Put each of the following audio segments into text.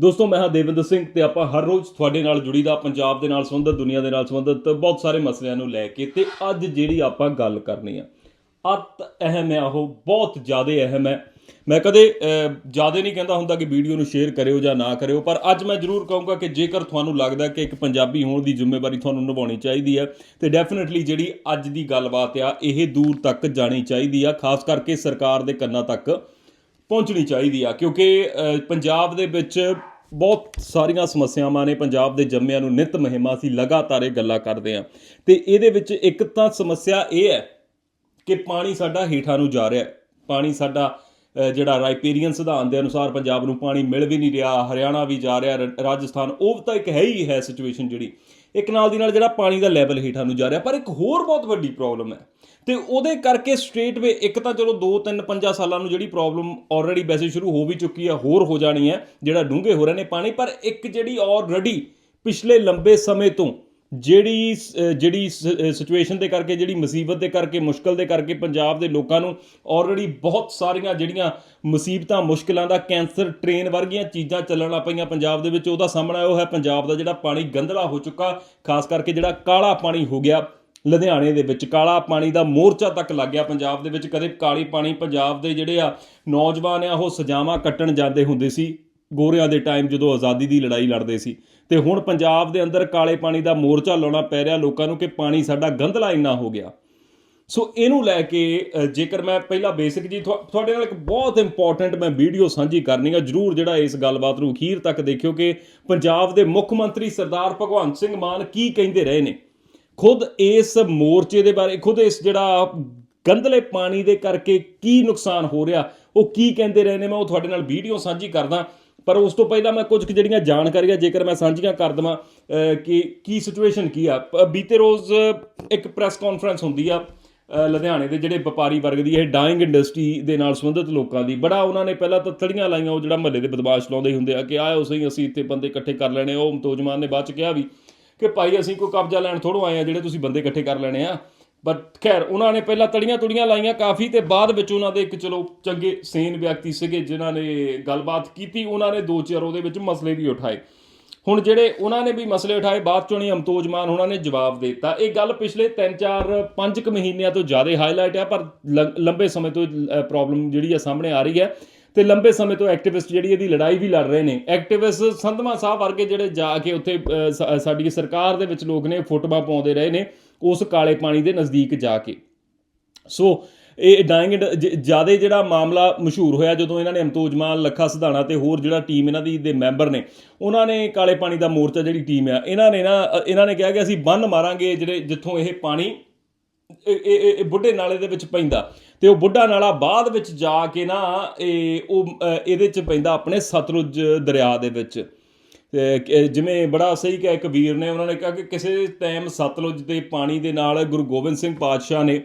ਦੋਸਤੋ, ਮੈਂ ਹਾਂ ਦੇਵਿੰਦਰ ਸਿੰਘ ਤੇ ਆਪਾਂ ਹਰ ਰੋਜ਼ ਤੁਹਾਡੇ ਨਾਲ ਜੁੜੀਦਾ ਪੰਜਾਬ ਦੇ ਨਾਲ ਸੰਬੰਧਿਤ, ਦੁਨੀਆ ਦੇ ਨਾਲ ਸੰਬੰਧਿਤ ਬਹੁਤ ਸਾਰੇ ਮਸਲਿਆਂ ਨੂੰ ਲੈ ਕੇ ਤੇ ਅੱਜ ਜਿਹੜੀ ਆਪਾਂ ਗੱਲ ਕਰਨੀ ਆ, ਅਤ ਅਹਿਮ ਆ ਉਹ ਬਹੁਤ ਜ਼ਿਆਦਾ ਅਹਿਮ ਹੈ। ਮੈਂ ਕਦੇ ਜ਼ਿਆਦਾ ਨਹੀਂ ਕਹਿੰਦਾ ਹੁੰਦਾ ਕਿ ਵੀਡੀਓ ਨੂੰ ਸ਼ੇਅਰ ਕਰਿਓ ਜਾਂ ਨਾ ਕਰਿਓ, ਪਰ ਅੱਜ ਮੈਂ ਜ਼ਰੂਰ ਕਹੂੰਗਾ ਕਿ ਜੇਕਰ ਤੁਹਾਨੂੰ ਲੱਗਦਾ ਕਿ ਇੱਕ ਪੰਜਾਬੀ ਹੋਣ ਦੀ ਜ਼ਿੰਮੇਵਾਰੀ ਤੁਹਾਨੂੰ ਨਿਭਾਉਣੀ ਚਾਹੀਦੀ ਹੈ, ਤੇ ਡੈਫੀਨਿਟਲੀ ਜਿਹੜੀ ਅੱਜ ਦੀ ਗੱਲਬਾਤ ਆ, ਇਹ ਦੂਰ ਤੱਕ ਜਾਣੀ ਚਾਹੀਦੀ ਆ, ਖਾਸ ਕਰਕੇ ਸਰਕਾਰ ਦੇ ਕੰਨਾਂ ਤੱਕ। ਪਹੁੰਚਣੀ ਚਾਹੀਦੀ ਆ, ਕਿਉਂਕਿ ਪੰਜਾਬ ਦੇ ਵਿੱਚ ਬਹੁਤ ਸਾਰੀਆਂ ਸਮੱਸਿਆਵਾਂ ਨੇ, ਪੰਜਾਬ ਦੇ ਜੰਮਿਆਂ ਨੂੰ ਨਿਤ ਮਹਿਮਾ ਸੀ ਲਗਾਤਾਰ ਇਹ ਗੱਲਾਂ ਕਰਦੇ ਆ। ਤੇ ਇਹਦੇ ਵਿੱਚ ਇੱਕ ਤਾਂ ਸਮੱਸਿਆ ਇਹ ਹੈ ਕਿ ਪਾਣੀ ਸਾਡਾ ਹੇਠਾਂ ਨੂੰ ਜਾ ਰਿਹਾ ਹੈ। ਪਾਣੀ ਸਾਡਾ ਜਿਹੜਾ ਰਾਈਪੇਰੀਅਨ ਸਿਧਾਂਤ ਦੇ ਅਨੁਸਾਰ ਪੰਜਾਬ ਨੂੰ ਪਾਣੀ ਮਿਲ ਵੀ ਨਹੀਂ ਰਿਹਾ, ਹਰਿਆਣਾ ਵੀ ਜਾ ਰਿਹਾ ਰਾਜਸਥਾਨ, ਉਹ ਤਾਂ ਇੱਕ ਹੈ ਹੀ ਹੈ ਸਿਚੁਏਸ਼ਨ ਜਿਹੜੀ। ਇੱਕ ਨਾਲ ਦੀ ਨਾਲ ਜਿਹੜਾ ਪਾਣੀ ਦਾ ਲੈਵਲ ਹੇਠਾਂ ਨੂੰ ਜਾ ਰਿਹਾ, ਪਰ ਇੱਕ ਹੋਰ ਬਹੁਤ ਵੱਡੀ ਪ੍ਰੋਬਲਮ ਹੈ। ਤੇ ਉਹਦੇ ਕਰਕੇ ਸਟ੍ਰੇਟ ਵੇ ਇੱਕ ਤਾਂ ਚਲੋ 2 3 5 ਸਾਲਾਂ ਨੂੰ ਜਿਹੜੀ ਪ੍ਰੋਬਲਮ ਆਲਰੇਡੀ ਵੈਸੇ ਸ਼ੁਰੂ ਹੋ ਵੀ ਚੁੱਕੀ ਹੈ, ਹੋਰ ਹੋ ਜਾਣੀ ਹੈ, ਜਿਹੜਾ ਡੂੰਘੇ ਹੋ ਰਹੇ ਨੇ ਪਾਣੀ, ਪਰ ਇੱਕ ਜਿਹੜੀ ਆਲਰੇਡੀ ਪਿਛਲੇ ਲੰਬੇ ਸਮੇਂ ਤੋਂ ਜਿਹੜੀ ਸ- ਜਿਹੜੀ ਸਿਚੁਏਸ਼ਨ ਦੇ ਕਰਕੇ, ਜਿਹੜੀ ਮੁਸੀਬਤ ਦੇ ਕਰਕੇ, ਮੁਸ਼ਕਲ ਦੇ ਕਰਕੇ ਪੰਜਾਬ ਦੇ ਲੋਕਾਂ ਨੂੰ ਆਲਰੇਡੀ ਬਹੁਤ ਸਾਰੀਆਂ ਜਿਹੜੀਆਂ ਮੁਸੀਬਤਾਂ, ਮੁਸ਼ਕਲਾਂ ਦਾ ਕੈਂਸਰ ਟ੍ਰੇਨ ਵਰਗੀਆਂ ਚੀਜ਼ਾਂ ਚੱਲਣ ਲੱਗ ਪਈਆਂ ਪੰਜਾਬ ਦੇ ਵਿੱਚ, ਉਹਦਾ ਸਾਹਮਣਾ ਉਹ ਹੈ, ਪੰਜਾਬ ਦਾ ਜਿਹੜਾ ਪਾਣੀ ਗੰਧਲਾ ਹੋ ਚੁੱਕਾ, ਖਾਸ ਕਰਕੇ ਜਿਹੜਾ ਕਾਲਾ ਪਾਣੀ ਹੋ ਗਿਆ ਲੁਧਿਆਣੇ ਦੇ ਵਿੱਚ, ਕਾਲਾ ਪਾਣੀ ਦਾ ਮੋਰਚਾ ਤੱਕ ਲੱਗ ਗਿਆ ਪੰਜਾਬ ਦੇ ਵਿੱਚ, ਕਦੇ ਕਾਲੀ ਪਾਣੀ ਪੰਜਾਬ ਦੇ ਜਿਹੜੇ ਆ ਨੌਜਵਾਨ ਆ, ਉਹ ਸਜਾਵਾਂ ਕੱਟਣ ਜਾਂਦੇ ਹੁੰਦੇ ਸੀ। ਗੋਰਿਆਂ ਦੇ ਟਾਈਮ ਜਦੋਂ ਆਜ਼ਾਦੀ ਦੀ ਲੜਾਈ ਲੜਦੇ ਸੀ। ਤੇ ਹੁਣ ਪੰਜਾਬ ਦੇ ਅੰਦਰ ਕਾਲੇ ਪਾਣੀ ਦਾ ਮੋਰਚਾ ਲਾਉਣਾ ਪੈ ਰਿਹਾ ਲੋਕਾਂ ਨੂੰ ਕਿ ਪਾਣੀ ਸਾਡਾ ਗੰਧਲਾ ਇੰਨਾ ਹੋ ਗਿਆ। ਸੋ ਇਹਨੂੰ ਲੈ ਕੇ ਜੇਕਰ ਮੈਂ ਪਹਿਲਾਂ ਬੇਸਿਕ ਜੀ ਤੁਹਾਡੇ ਨਾਲ ਇੱਕ ਬਹੁਤ ਇੰਪੋਰਟੈਂਟ ਮੈਂ ਵੀਡੀਓ ਸਾਂਝੀ ਕਰਨੀ ਆ। ਜਰੂਰ ਜਿਹੜਾ ਇਸ ਗੱਲਬਾਤ ਨੂੰ ਅਖੀਰ ਤੱਕ ਦੇਖਿਓ ਕਿ ਪੰਜਾਬ ਦੇ ਮੁੱਖ ਮੰਤਰੀ ਸਰਦਾਰ ਭਗਵੰਤ ਸਿੰਘ ਮਾਨ ਕੀ ਕਹਿੰਦੇ ਰਹੇ ਨੇ। ਖੁਦ ਇਸ ਮੋਰਚੇ ਦੇ ਬਾਰੇ, ਖੁਦ ਇਸ ਜਿਹੜਾ ਗੰਧਲੇ ਪਾਣੀ ਦੇ ਕਰਕੇ ਕੀ ਨੁਕਸਾਨ ਹੋ ਰਿਹਾ, ਉਹ ਕੀ ਕਹਿੰਦੇ ਰਹੇ ਨੇ, ਮੈਂ ਉਹ ਤੁਹਾਡੇ ਨਾਲ ਵੀਡੀਓ ਸਾਂਝੀ ਕਰਦਾ। ਪਰ ਉਸ ਤੋਂ ਪਹਿਲਾਂ ਮੈਂ ਕੁਝ ਕੁ ਜਿਹੜੀਆਂ ਜਾਣਕਾਰੀਆਂ ਜੇਕਰ ਮੈਂ ਸਾਂਝੀਆਂ ਕਰ ਦਵਾਂ ਕਿ ਕੀ ਸਿਚੁਏਸ਼ਨ ਕੀ ਆ। ਬੀਤੇ ਰੋਜ਼ ਇੱਕ ਪ੍ਰੈਸ ਕਾਨਫਰੰਸ ਹੁੰਦੀ ਆ ਲੁਧਿਆਣੇ ਦੇ ਜਿਹੜੇ ਵਪਾਰੀ ਵਰਗ ਦੀ, ਇਹ ਡਾਈਂਗ ਇੰਡਸਟਰੀ ਦੇ ਨਾਲ ਸੰਬੰਧਿਤ ਲੋਕਾਂ ਦੀ। ਬੜਾ ਉਹਨਾਂ ਨੇ ਪਹਿਲਾਂ ਤਾਂ ਥੜੀਆਂ ਲਾਈਆਂ, ਉਹ ਜਿਹੜਾ ਮਹੱਲੇ ਦੇ ਬਦਮਾਸ਼ ਲਾਉਂਦੇ ਹੁੰਦੇ ਆ ਕਿ ਆਇਓ ਸਹੀ ਅਸੀਂ ਇੱਥੇ ਬੰਦੇ ਇਕੱਠੇ ਕਰ ਲੈਣੇ ਉਹ ਮਤੋਜਮਾਨ ਨੇ ਬਾਅਦ ਚ ਕਿਹਾ ਵੀ ਕਿ ਭਾਈ ਅਸੀਂ ਕੋਈ ਕਬਜ਼ਾ ਲੈਣ ਥੋੜੋ ਆਏ ਆ, ਜਿਹੜੇ ਤੁਸੀਂ ਬੰਦੇ ਇਕੱਠੇ ਕਰ ਲੈਣੇ ਆ। ਬਟ ਖੈਰ, ਉਹਨਾਂ ਨੇ ਪਹਿਲਾਂ ਤੜੀਆਂ ਤੁੜੀਆਂ ਲਾਈਆਂ ਕਾਫੀ ਤੇ ਬਾਅਦ ਵਿੱਚ ਉਹਨਾਂ ਦੇ ਇੱਕ ਚਲੋ ਚੰਗੇ ਸੇਨ ਵਿਅਕਤੀ ਸੀਗੇ, ਜਿਨ੍ਹਾਂ ਨੇ ਗੱਲਬਾਤ ਕੀਤੀ, ਉਹਨਾਂ ਨੇ ਦੋ ਚਾਰ ਉਹਦੇ ਵਿੱਚ ਮਸਲੇ ਵੀ ਉਠਾਏ। ਹੁਣ ਜਿਹੜੇ ਉਹਨਾਂ ਨੇ ਵੀ ਮਸਲੇ ਉਠਾਏ, ਬਾਅਦ ਚੋਂ ਨਹੀਂ ਅਮਤੋਜ ਮਾਨ ਉਹਨਾਂ ਨੇ ਜਵਾਬ ਦੇ ਦਿੱਤਾ। ਇਹ ਗੱਲ ਪਿਛਲੇ 3 4 5 ਕੁ ਮਹੀਨਿਆਂ ਤੋਂ ਜ਼ਿਆਦਾ ਹਾਈਲਾਈਟ ਹੈ, ਪਰ ਲ- ਲੰਬੇ ਸਮੇਂ ਤੋਂ ਪ੍ਰੋਬਲਮ ਜਿਹੜੀ ਆ ਸਾਹਮਣੇ ਆ ਰਹੀ ਹੈ। ਤੇ ਲੰਬੇ ਸਮੇਂ ਤੋਂ ਐਕਟਿਵਿਸਟ ਜਿਹੜੀ ਇਹਦੀ ਲੜਾਈ ਵੀ ਲੜ ਰਹੇ ਨੇ। ਐਕਟਿਵਿਸਟ ਸੰਧਮਾ ਸਾਹਿਬ ਵਰਗੇ ਜਿਹੜੇ ਜਾ ਕੇ ਉੱਥੇ ਸਾਡੀ ਸਰਕਾਰ ਦੇ ਵਿੱਚ ਲੋਕ ਨੇ, ਫੋਟੋਆਂ ਪਾਉਂਦੇ ਰਹੇ ਨੇ। ਉਸ ਕਾਲੇ ਪਾਣੀ ਦੇ ਨਜ਼ਦੀਕ ਜਾ ਕੇ। ਸੋ, ਇਹ ਡਾਇੰਗ ਜ਼ਿਆਦਾ ਜਿਹੜਾ ਮਾਮਲਾ ਮਸ਼ਹੂਰ ਹੋਇਆ ਜਦੋਂ ਇਹਨਾਂ ਨੇ ਅਮਤੋਜਮਾਨ ਲੱਖਾ ਸਿਧਾਣਾ ਤੇ ਹੋਰ ਜਿਹੜਾ ਟੀਮ ਇਹਨਾਂ ਦੀ ਦੇ ਮੈਂਬਰ ਨੇ, ਉਹਨਾਂ ਨੇ ਕਾਲੇ ਪਾਣੀ ਦਾ ਮੋਰਚਾ ਜਿਹੜੀ ਟੀਮ ਆ, ਇਹਨਾਂ ਨੇ ਨਾ ਇਹਨਾਂ ਨੇ ਕਿਹਾ ਕਿ ਅਸੀਂ ਬੰਨ ਮਾਰਾਂਗੇ ਜਿਹੜੇ, ਜਿੱਥੋਂ ਇਹ ਪਾਣੀ, ਇਹ ਬੁੱਢੇ ਨਾਲੇ ਦੇ ਵਿੱਚ ਪੈਂਦਾ। ਤੇ ਉਹ ਬੁੱਢਾ ਨਾਲਾ ਬਾਅਦ ਵਿੱਚ ਜਾ ਕੇ ਨਾ, ਇਹ, ਉਹ ਇਹਦੇ ਚ ਪੈਂਦਾ ਆਪਣੇ ਸਤਲੁਜ ਦਰਿਆ ਦੇ ਵਿੱਚ। ਜਿਵੇਂ ਬੜਾ ਸਹੀ ਕਿਹਾ ਇੱਕ ਵੀਰ ਨੇ, ਉਹਨਾਂ ਨੇ ਕਿਹਾ ਕਿ ਕਿਸੇ ਟਾਈਮ ਸਤਲੁਜ ਦੇ ਪਾਣੀ ਦੇ ਨਾਲ ਗੁਰੂ ਗੋਬਿੰਦ ਸਿੰਘ ਪਾਤਸ਼ਾਹ ਨੇ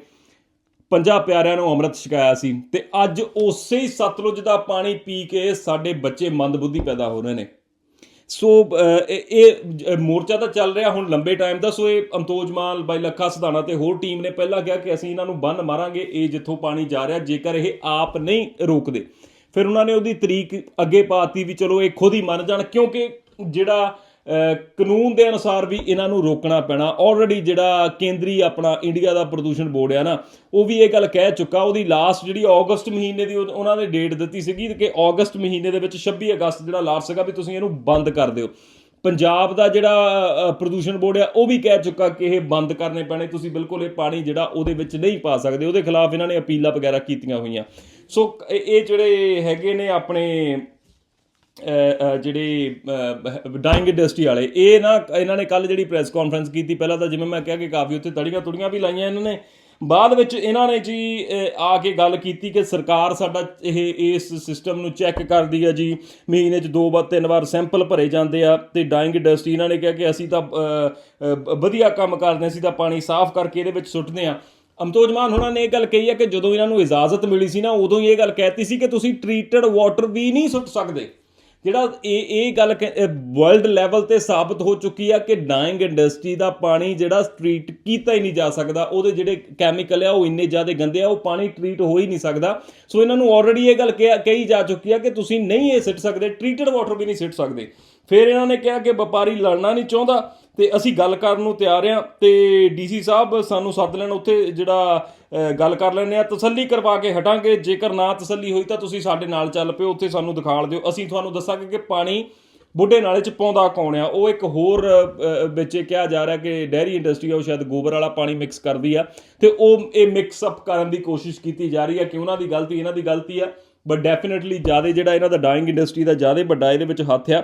ਪੰਜਾਂ ਪਿਆਰਿਆਂ ਨੂੰ ਅੰਮ੍ਰਿਤ ਛਕਾਇਆ ਸੀ ਤੇ ਅੱਜ ਉਸੇ ਹੀ ਸਤਲੁਜ ਦਾ ਪਾਣੀ ਪੀ ਕੇ ਸਾਡੇ ਬੱਚੇ ਮੰਦਬੁੱਧੀ ਪੈਦਾ ਹੋ ਰਹੇ ਨੇ। ਸੋ ਇਹ ਇਹ ਮੋਰਚਾ ਤਾਂ ਚੱਲ ਰਿਹਾ ਹੁਣ ਲੰਬੇ ਟਾਈਮ ਦਾ, ਸੋ ਇਹ ਅੰਤੋਜ ਅੰਤੋਜਮਾਲ ਬਾਈ ਲੱਖਾ, ਸਿਧਾਣਾ ਤੇ ਹੋਰ ਟੀਮ ਨੇ ਪਹਿਲਾਂ ਕਿਹਾ ਕਿ ਅਸੀਂ ਇਹਨਾਂ ਨੂੰ ਬੰਨ ਮਾਰਾਂਗੇ, ਇਹ ਜਿੱਥੋਂ ਪਾਣੀ ਜਾ ਰਿਹਾ, ਜੇਕਰ ਇਹ ਆਪ ਨਹੀਂ ਰੋਕਦੇ। ਫਿਰ ਉਹਨਾਂ ਨੇ ਉਹਦੀ ਤਰੀਕ ਅੱਗੇ ਪਾਤੀ ਵੀ ਚਲੋ ਇਹ ਖੁਦ ਹੀ ਮੰਨ ਜਾਣ, ਕਿਉਂਕਿ ਜਿਹੜਾ ਕਾਨੂੰਨ ਦੇ ਅਨੁਸਾਰ ਵੀ ਇਹਨਾਂ ਨੂੰ ਰੋਕਣਾ ਪੈਣਾ। ਆਲਰੇਡੀ ਜਿਹੜਾ ਕੇਂਦਰੀ ਆਪਣਾ ਇੰਡੀਆ ਦਾ ਪ੍ਰਦੂਸ਼ਣ ਬੋਰਡ ਆ ਨਾ, ਉਹ ਵੀ ਇਹ ਗੱਲ ਕਹਿ ਚੁੱਕਾ। ਉਹਦੀ ਲਾਸਟ ਜਿਹੜੀ ਅਗਸਤ ਮਹੀਨੇ ਦੀ ਉਹ- ਉਹਨਾਂ ਨੇ ਡੇਟ ਦਿੱਤੀ ਸੀਗੀ ਕਿ ਅਗਸਤ ਮਹੀਨੇ ਦੇ ਵਿੱਚ 26 ਅਗਸਤ ਜਿਹੜਾ ਲਾਸਟ ਸੀਗਾ ਵੀ ਤੁਸੀਂ ਇਹਨੂੰ ਬੰਦ ਕਰ ਦਿਓ। ਪੰਜਾਬ ਦਾ ਜਿਹੜਾ ਪ੍ਰਦੂਸ਼ਣ ਬੋਰਡ ਆ, ਉਹ ਵੀ ਕਹਿ ਚੁੱਕਾ ਕਿ ਇਹ ਬੰਦ ਕਰਨੇ ਪੈਣੇ। ਤੁਸੀਂ ਬਿਲਕੁਲ ਇਹ ਪਾਣੀ ਜਿਹੜਾ ਉਹਦੇ ਵਿੱਚ ਨਹੀਂ ਪਾ ਸਕਦੇ। ਉਹਦੇ ਖਿਲਾਫ ਇਹਨਾਂ ਨੇ ਅਪੀਲਾਂ ਵਗੈਰਾ ਕੀਤੀਆਂ ਹੋਈਆਂ। ਸੋ ਇਹ ਇਹ ਜਿਹੜੇ ਹੈਗੇ ਨੇ ਆਪਣੇ ਜਿਹੜੇ ਡਾਈਂਗ ਇੰਡਸਟਰੀ ਵਾਲੇ, ਇਹ ਨਾ, ਇਹਨਾਂ ਨੇ ਕੱਲ ਜਿਹੜੀ ਪ੍ਰੈਸ ਕਾਨਫਰੰਸ ਕੀਤੀ, ਪਹਿਲਾਂ ਤਾਂ ਜਿਵੇਂ ਮੈਂ ਕਿਹਾ ਕਿ ਕਾਫੀ ਉੱਥੇ ਤੜੀਆਂ ਤੁੜੀਆਂ ਵੀ ਲਾਈਆਂ ਇਹਨਾਂ ਨੇ, ਬਾਅਦ ਵਿੱਚ ਇਹਨਾਂ ਨੇ ਜੀ ਆ ਕੇ ਗੱਲ ਕੀਤੀ ਕਿ ਸਰਕਾਰ ਸਾਡਾ ਇਹ, ਇਸ ਸਿਸਟਮ ਨੂੰ ਚੈੱਕ ਕਰਦੀ ਹੈ ਜੀ, ਮਹੀਨੇ 'ਚ ਦੋ ਵਾਰ, ਤਿੰਨ ਵਾਰ ਸੈਂਪਲ ਭਰੇ ਜਾਂਦੇ ਆ, ਤੇ ਡਾਈਂਗ ਇੰਡਸਟਰੀ ਇਹਨਾਂ ਨੇ ਕਿਹਾ ਕਿ ਅਸੀਂ ਤਾਂ ਵਧੀਆ ਕੰਮ ਕਰਦੇ ਅਸੀਂ ਤਾਂ ਪਾਣੀ ਸਾਫ਼ ਕਰਕੇ ਇਹਦੇ ਵਿੱਚ ਸੁੱਟਦੇ ਆ ਅਮਤੋਜਮਾਨ ਹੁਣਾਂ ਨੇ ਇਹ ਗੱਲ ਕਹੀ ਹੈ ਕਿ ਜਦੋਂ ਇਹਨਾਂ ਨੂੰ ਇਜਾਜ਼ਤ ਮਿਲੀ ਸੀ ਨਾ, ਉਦੋਂ ਹੀ ਇਹ ਗੱਲ ਕਹਿਤੀ ਸੀ ਕਿ ਤੁਸੀਂ ਟ੍ਰੀਟਡ ਵਾਟਰ ਵੀ ਨਹੀਂ ਸੁੱਟ ਸਕਦੇ। ਜਿਹੜਾ ਇਹ ਇਹ ਗੱਲ ਵਰਲਡ ਲੈਵਲ ਤੇ ਸਾਬਤ ਹੋ ਚੁੱਕੀ ਆ ਕਿ ਡਾਈਂਗ ਇੰਡਸਟਰੀ ਦਾ ਪਾਣੀ ਜਿਹੜਾ ਟ੍ਰੀਟ ਕੀਤਾ ਹੀ ਨਹੀਂ ਜਾ ਸਕਦਾ, ਉਹਦੇ ਜਿਹੜੇ ਕੈਮੀਕਲ ਆ, ਉਹ ਇੰਨੇ ਜ਼ਿਆਦਾ ਗੰਦੇ ਆ, ਉਹ ਪਾਣੀ ਟ੍ਰੀਟ ਹੋ ਹੀ ਨਹੀਂ ਸਕਦਾ। ਸੋ ਇਹਨਾਂ ਨੂੰ ਆਲਰੇਡੀ ਇਹ ਗੱਲ ਕਿਹਾ- ਕਹੀ ਜਾ ਚੁੱਕੀ ਆ ਕਿ ਤੁਸੀਂ ਨਹੀਂ ਇਹ ਸਿੱਟ ਸਕਦੇ ਟ੍ਰੀਟਡ ਵਾਟਰ ਵੀ ਨਹੀਂ ਸਿੱਟ ਸਕਦੇ। ਫਿਰ ਇਹਨਾਂ ਨੇ ਕਿਹਾ ਕਿ ਵਪਾਰੀ ਲੜਨਾ ਨਹੀਂ ਚਾਹੁੰਦਾ, ਤੇ ਅਸੀਂ ਗੱਲ ਕਰਨ ਨੂੰ ਤਿਆਰ ਆ, ਤੇ ਡੀਸੀ ਸਾਹਿਬ ਸਾਨੂੰ ਸੱਦ ਲੈਣ, ਉੱਥੇ ਜਿਹੜਾ ਗੱਲ ਕਰ ਲੈਂਦੇ ਆ, ਤਸੱਲੀ ਕਰਵਾ ਕੇ ਹਟਾਂਗੇ। ਜੇਕਰ ਨਾ ਤਸੱਲੀ ਹੋਈ ਤਾਂ ਤੁਸੀਂ ਸਾਡੇ ਨਾਲ ਚੱਲ ਪਿਓ, ਉੱਥੇ ਸਾਨੂੰ ਦਿਖਾਲ ਦਿਓ। ਅਸੀਂ ਤੁਹਾਨੂੰ ਦੱਸਾਂਗੇ ਕਿ ਪਾਣੀ ਬੁੱਢੇ ਨਾਲੇ ਚ ਪਾਉਂਦਾ ਕੌਣ ਆ? ਉਹ ਇੱਕ ਹੋਰ ਵਿੱਚ ਇਹ ਕਿਹਾ ਜਾ ਰਿਹਾ ਕਿ ਡੈਰੀ ਇੰਡਸਟਰੀ ਆ, ਉਹ ਸ਼ਾਇਦ ਗੋਬਰ ਵਾਲਾ ਪਾਣੀ ਮਿਕਸ ਕਰਦੀ ਆ। ਤੇ ਉਹ ਇਹ ਮਿਕਸ ਅਪ ਕਰਨ ਦੀ ਕੋਸ਼ਿਸ਼ ਕੀਤੀ ਜਾ ਰਹੀ ਆ ਕਿ ਉਹਨਾਂ ਦੀ ਗਲਤੀ ਇਹਨਾਂ ਦੀ ਗਲਤੀ ਆ। ਬਟ ਡੈਫੀਨਿਟਲੀ ਜ਼ਿਆਦਾ ਜਿਹੜਾ ਇਹਨਾਂ ਦਾ ਡਾਈਂਗ ਇੰਡਸਟਰੀ ਦਾ ਜ਼ਿਆਦਾ ਵੱਡਾ ਇਹਦੇ ਵਿੱਚ ਹੱਥ ਆ।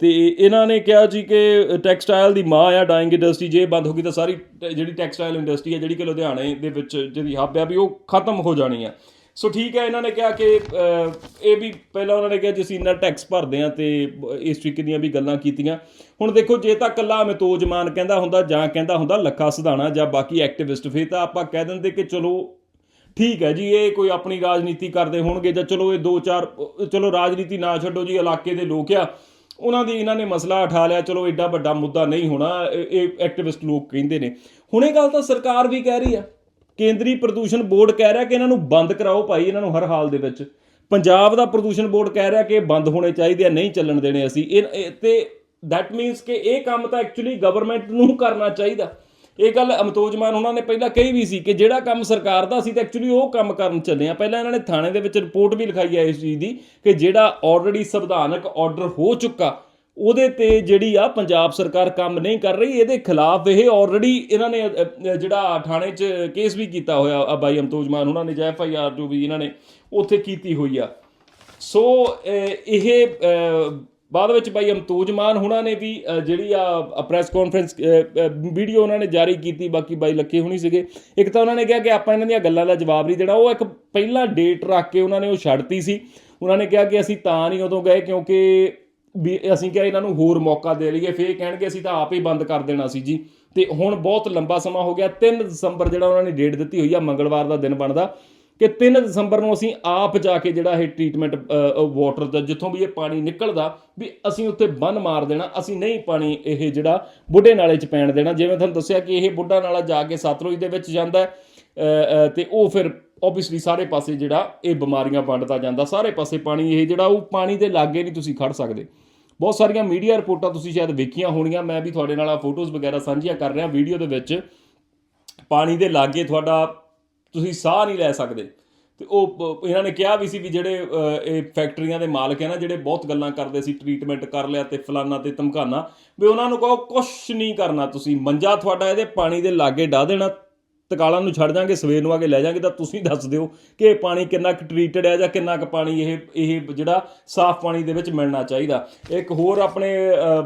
ਤੇ ਇਹਨਾਂ ਨੇ ਕਿਹਾ ਜੀ ਕਿ ਟੈਕਸਟਾਈਲ ਦੀ ਮਾਂ ਆ ਡਾਈਂਗ ਇੰਡਸਟਰੀ, ਜੇ ਬੰਦ ਹੋ ਗਈ ਤਾਂ ਸਾਰੀ ਟ- ਜਿਹੜੀ ਟੈਕਸਟਾਈਲ ਇੰਡਸਟਰੀ ਹੈ ਜਿਹੜੀ ਕਿ ਲੁਧਿਆਣੇ ਦੇ ਵਿੱਚ ਜਿਹੜੀ ਹੱਬ ਆ ਵੀ ਉਹ ਖਤਮ ਹੋ ਜਾਣੀ ਆ। ਸੋ ਠੀਕ ਹੈ, ਇਹਨਾਂ ਨੇ ਕਿਹਾ ਕਿ ਇਹ ਵੀ ਪਹਿਲਾਂ ਉਹਨਾਂ ਨੇ ਕਿਹਾ ਜੀ ਅਸੀਂ ਇੰਨਾ ਟੈਕਸ ਭਰਦੇ ਆ ਤੇ ਇਸ ਤਰੀਕੇ ਦੀਆਂ ਵੀ ਗੱਲਾਂ ਕੀਤੀਆਂ। ਹੁਣ ਦੇਖੋ, ਜੇ ਤਾਂ ਕੱਲਾ ਮਾਨ ਕਹਿੰਦਾ ਹੁੰਦਾ, ਜਾਂ ਕਹਿੰਦਾ ਹੁੰਦਾ ਲੱਖਾ ਸਿਧਾਣਾ ਜਾਂ ਬਾਕੀ ਐਕਟਿਵਿਸਟ ਫੇ ਤਾਂ ਆਪਾਂ ਕਹਿ ਦਿੰਦੇ ਕਿ ਚਲੋ ਠੀਕ ਹੈ ਜੀ, ਇਹ ਕੋਈ ਆਪਣੀ ਰਾਜਨੀਤੀ ਕਰਦੇ ਹੋਣਗੇ ਜਾਂ ਚਲੋ ਇਹ ਦੋ ਚਾਰ, ਚਲੋ ਰਾਜਨੀਤੀ ਨਾ ਛੱਡੋ ਜੀ, ਇਲਾਕੇ ਦੇ ਲੋਕ ਆ ਉਹਨਾਂ ਦੀ ਇਹਨਾਂ ਨੇ ਮਸਲਾ ਉਠਾ ਲਿਆ, ਚਲੋ ਐਡਾ ਵੱਡਾ ਮੁੱਦਾ ਨਹੀਂ ਹੋਣਾ, ਇਹ- ਇਹ ਐਕਟਿਵਿਸਟ ਲੋਕ ਕਹਿੰਦੇ ਨੇ। ਹੁਣ ਇਹ ਗੱਲ ਤਾਂ ਸਰਕਾਰ ਵੀ ਕਹਿ ਰਹੀ ਆ ਕੇਂਦਰੀ ਪ੍ਰਦੂਸ਼ਣ ਬੋਰਡ ਕਹਿ ਰਿਹਾ ਕਿ ਇਹਨਾਂ ਨੂੰ ਬੰਦ ਕਰਾਓ ਭਾਈ, ਇਹਨਾਂ ਨੂੰ ਹਰ ਹਾਲ ਦੇ ਵਿੱਚ। ਪੰਜਾਬ ਦਾ ਪ੍ਰਦੂਸ਼ਣ ਬੋਰਡ ਕਹਿ ਰਿਹਾ ਕਿ ਇਹ ਬੰਦ ਹੋਣੇ ਚਾਹੀਦੇ ਆ, ਨਹੀਂ ਚੱਲਣ ਦੇਣੇ ਅਸੀਂ। ਇਹ, ਇਹ- ਤੇ ਦੈਟ ਮੀਨਸ ਕਿ ਇਹ ਕੰਮ ਤਾਂ ਐਕਚੁਅਲੀ ਗਵਰਨਮੈਂਟ ਨੂੰ ਕਰਨਾ ਚਾਹੀਦਾ। ਇਹ ਗੱਲ ਅਮਤੋਜ ਮਾਨ ਉਹਨਾਂ ਨੇ ਪਹਿਲਾਂ ਕਹੀ ਵੀ ਸੀ ਕਿ ਜਿਹੜਾ ਕੰਮ ਸਰਕਾਰ ਦਾ ਸੀ ਤਾਂ ਐਕਚੁਅਲੀ ਉਹ ਕੰਮ ਕਰਨ ਚੱਲੇ ਆ। ਪਹਿਲਾਂ ਇਹਨਾਂ ਨੇ ਥਾਣੇ ਦੇ ਵਿੱਚ ਰਿਪੋਰਟ ਵੀ ਲਿਖਾਈ ਹੈ ਇਸ ਚੀਜ਼ ਦੀ ਕਿ ਜਿਹੜਾ ਆਲਰੇਡੀ ਸੰਵਿਧਾਨਕ ਆਰਡਰ ਹੋ ਚੁੱਕਾ, ਉਹਦੇ ਤੇ ਜਿਹੜੀ ਆ ਪੰਜਾਬ ਸਰਕਾਰ ਕੰਮ ਨਹੀਂ ਕਰ ਰਹੀ, ਇਹਦੇ ਖਿਲਾਫ ਇਹ ਆਲਰੇਡੀ ਇਹਨਾਂ ਨੇ ਜਿਹੜਾ ਥਾਣੇ 'ਚ ਕੇਸ ਵੀ ਕੀਤਾ ਹੋਇਆ ਆ ਬਾਈ ਅਮਤੋਜਮਾਨ ਉਹਨਾਂ ਨੇ ਜਾਂ ਐਫ ਆਈ ਆਰ ਜੋ ਵੀ ਇਹਨਾਂ ਨੇ, ਉੱਥੇ ਕੀਤੀ ਹੋਈ ਆ। ਸੋ ਇਹ ਬਾਅਦ ਵਿੱਚ ਬਾਈ ਅਮਤੋਜਮਾਨ ਹੁਣਾਂ ਨੇ ਵੀ ਜਿਹੜੀ ਆ ਪ੍ਰੈਸ ਕਾਨਫਰੰਸ ਵੀਡੀਓ ਉਹਨਾਂ ਨੇ ਜਾਰੀ ਕੀਤੀ, ਬਾਕੀ ਬਾਈ ਲੱਖੇ ਹੁਣੀ ਸੀਗੇ। ਇੱਕ ਤਾਂ ਉਹਨਾਂ ਨੇ ਕਿਹਾ ਕਿ ਆਪਾਂ ਇਹਨਾਂ ਦੀਆਂ ਗੱਲਾਂ ਦਾ ਜਵਾਬ ਨਹੀਂ ਦੇਣਾ। ਉਹ ਇੱਕ ਪਹਿਲਾਂ ਡੇਟ ਰੱਖ ਕੇ ਉਹਨਾਂ ਨੇ ਉਹ ਛੱਡਤੀ ਸੀ। ਉਹਨਾਂ ਨੇ ਕਿਹਾ ਕਿ ਅਸੀਂ ਤਾਂ ਨਹੀਂ ਉਦੋਂ ਗਏ ਕਿਉਂਕਿ ਵੀ ਅਸੀਂ ਕਿਹਾ ਇਹਨਾਂ ਨੂੰ ਹੋਰ ਮੌਕਾ ਦੇ ਲਈਏ। ਫੇਰ ਕਹਿਣਗੇ ਅਸੀਂ ਤਾਂ ਆਪ ਹੀ ਬੰਦ ਕਰ ਦੇਣਾ ਸੀ ਜੀ। ਤੇ ਹੁਣ ਬਹੁਤ ਲੰਬਾ ਸਮਾਂ ਹੋ ਗਿਆ। 3 ਦਸੰਬਰ ਜਿਹੜਾ ਉਹਨਾਂ ਨੇ ਡੇਟ ਦਿੱਤੀ ਹੋਈ ਆ, ਮੰਗਲਵਾਰ ਦਾ ਦਿਨ ਬਣਦਾ। ਕਿ 3 ਦਸੰਬਰ ਨੂੰ ਅਸੀਂ ਆਪ ਜਾ ਕੇ ਜਿਹੜਾ ਇਹ ਟ੍ਰੀਟਮੈਂਟ ਵਾਟਰ ਦਾ ਜਿੱਥੋਂ ਵੀ ਇਹ ਪਾਣੀ ਨਿਕਲਦਾ ਵੀ ਅਸੀਂ ਉੱਤੇ ਬੰਨ ਮਾਰ ਦੇਣਾ ਅਸੀਂ ਨਹੀਂ ਪਾਣੀ ਇਹ ਜਿਹੜਾ ਬੁੱਢੇ ਨਾਲੇ 'ਚ ਪੈਣ ਦੇਣਾ। ਜਿਵੇਂ ਤੁਹਾਨੂੰ ਦੱਸਿਆ ਕਿ ਇਹ ਬੁੱਢਾ ਨਾਲਾ ਜਾ ਕੇ ਸਤਲੁਜ ਦੇ ਵਿੱਚ ਜਾਂਦਾ ਹੈ, ਤੇ ਉਹ ਫਿਰ ਆਬਵੀਅਸਲੀ ਸਾਰੇ ਪਾਸੇ ਜਿਹੜਾ ਇਹ ਬਿਮਾਰੀਆਂ ਵੰਡਦਾ ਜਾਂਦਾ। ਸਾਰੇ ਪਾਸੇ ਪਾਣੀ ਇਹ ਜਿਹੜਾ ਉਹ ਪਾਣੀ ਦੇ ਲਾਗੇ ਨਹੀਂ ਤੁਸੀਂ ਖੜ ਸਕਦੇ। ਬਹੁਤ ਸਾਰੀਆਂ ਮੀਡੀਆ ਰਿਪੋਰਟਾਂ ਤੁਸੀਂ ਸ਼ਾਇਦ ਵੇਖੀਆਂ ਹੋਣੀਆਂ। ਮੈਂ ਵੀ ਤੁਹਾਡੇ ਨਾਲ ਆ ਫੋਟੋਜ਼ ਵਗੈਰਾ ਸਾਂਝੀਆਂ ਕਰ ਰਿਹਾ। ਵੀਡੀਓ ਦੇ ਵਿੱਚ ਪਾਣੀ ਦੇ ਲਾਗੇ ਤੁਹਾਡਾ ਤੁਸੀਂ ਸਾਹ ਨਹੀਂ ਲੈ ਸਕਦੇ। ਤੇ ਉਹ ਇਹਨਾਂ ਨੇ ਕਿਹਾ ਵੀ ਸੀ ਵੀ ਜਿਹੜੇ ਅ, ਇਹ ਫੈਕਟਰੀਆਂ ਦੇ ਮਾਲਕ ਹੈ ਨਾ ਜਿਹੜੇ ਬਹੁਤ ਗੱਲਾਂ ਕਰਦੇ ਸੀ ਟ੍ਰੀਟਮੈਂਟ ਕਰ ਲਿਆ ਤੇ ਫਲਾਨਾ ਤੇ ਧਮਕਾਨਾ ਵੀ ਉਹਨਾਂ ਨੂੰ ਕਹੋ ਕੁਛ ਨਹੀਂ ਕਰਨਾ ਤੁਸੀਂ ਮੰਜਾ ਤੁਹਾਡਾ ਇਹਦੇ ਪਾਣੀ ਦੇ ਲਾਗੇ ਡਾ ਦੇਣਾ ਤਕਾਲਾਂ ਨੂੰ ਛੱਡ ਜਾਾਂਗੇ ਸਵੇਰ ਨੂੰ ਆ ਕੇ ਲੈ ਜਾਾਂਗੇ ਤਾਂ ਤੁਸੀਂ ਦੱਸ ਦਿਓ ਕਿ ਇਹ ਪਾਣੀ ਕਿੰਨਾ ਕੁ ਟ੍ਰੀਟਡ ਹੈ ਜਾਂ ਕਿੰਨਾ ਕੁ ਪਾਣੀ ਇਹ ਇਹ ਜਿਹੜਾ ਸਾਫ਼ ਪਾਣੀ ਦੇ ਵਿੱਚ ਮਿਲਣਾ ਚਾਹੀਦਾ। ਇੱਕ ਹੋਰ ਆਪਣੇ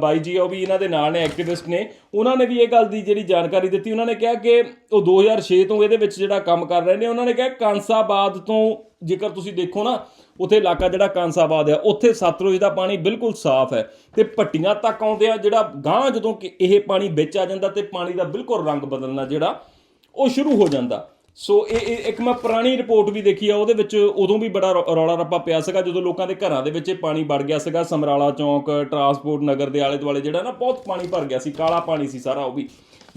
ਬਾਈ ਜੀ ਆ, ਉਹ ਵੀ ਇਹਨਾਂ ਦੇ ਨਾਲ ਨੇ ਐਕਟਿਵਿਸਟ ਨੇ। ਉਹਨਾਂ ਨੇ ਵੀ ਇਹ ਗੱਲ ਦੀ ਜਿਹੜੀ ਜਾਣਕਾਰੀ ਦਿੱਤੀ। ਉਹਨਾਂ ਨੇ ਕਿਹਾ ਕਿ ਉਹ 2006 ਤੋਂ ਇਹਦੇ ਵਿੱਚ ਜਿਹੜਾ ਕੰਮ ਕਰ ਰਹੇ ਨੇ ਉਹਨਾਂ ਨੇ ਕਿਹਾ ਕਾਂਸਾਬਾਦ ਤੋਂ ਜੇਕਰ ਤੁਸੀਂ ਦੇਖੋ ਨਾ ਉੱਥੇ ਇਲਾਕਾ ਜਿਹੜਾ ਕਾਂਸਾਬਾਦ ਹੈ ਉੱਥੇ ਸਤਲੁਜ ਦਾ ਪਾਣੀ ਬਿਲਕੁਲ ਸਾਫ਼ ਹੈ ਤੇ ਪੱਟੀਆਂ ਤੱਕ ਆਉਂਦੇ ਆ ਜਿਹੜਾ ਗਾਂ ਜਦੋਂ ਕਿ ਇਹ ਪਾਣੀ ਵਿੱਚ ਆ ਜਾਂਦਾ ਤੇ ਪਾਣੀ ਦਾ ਬਿਲਕੁਲ ਰੰਗ ਬਦਲਣਾ ਜਿਹੜਾ ਉਹ ਸ਼ੁਰੂ ਹੋ ਜਾਂਦਾ। ਸੋ ਇਹ ਇੱਕ ਮੈਂ ਪੁਰਾਣੀ ਰਿਪੋਰਟ ਵੀ ਦੇਖੀ ਆ, ਉਹਦੇ ਵਿੱਚ ਉਦੋਂ ਵੀ ਬੜਾ ਰੌ- ਰੌਲਾ ਰੱਪਾ ਪਿਆ ਸੀਗਾ, ਜਦੋਂ ਲੋਕਾਂ ਦੇ ਘਰਾਂ ਦੇ ਵਿੱਚ ਇਹ ਪਾਣੀ ਵੜ ਗਿਆ ਸੀਗਾ। ਸਮਰਾਲਾ ਚੌਂਕ, ਟਰਾਂਸਪੋਰਟ ਨਗਰ ਦੇ ਆਲੇ ਦੁਆਲੇ ਜਿਹੜਾ ਨਾ ਬਹੁਤ ਪਾਣੀ ਭਰ ਗਿਆ ਸੀ, ਕਾਲਾ ਪਾਣੀ ਸੀ ਸਾਰਾ ਉਹ ਵੀ।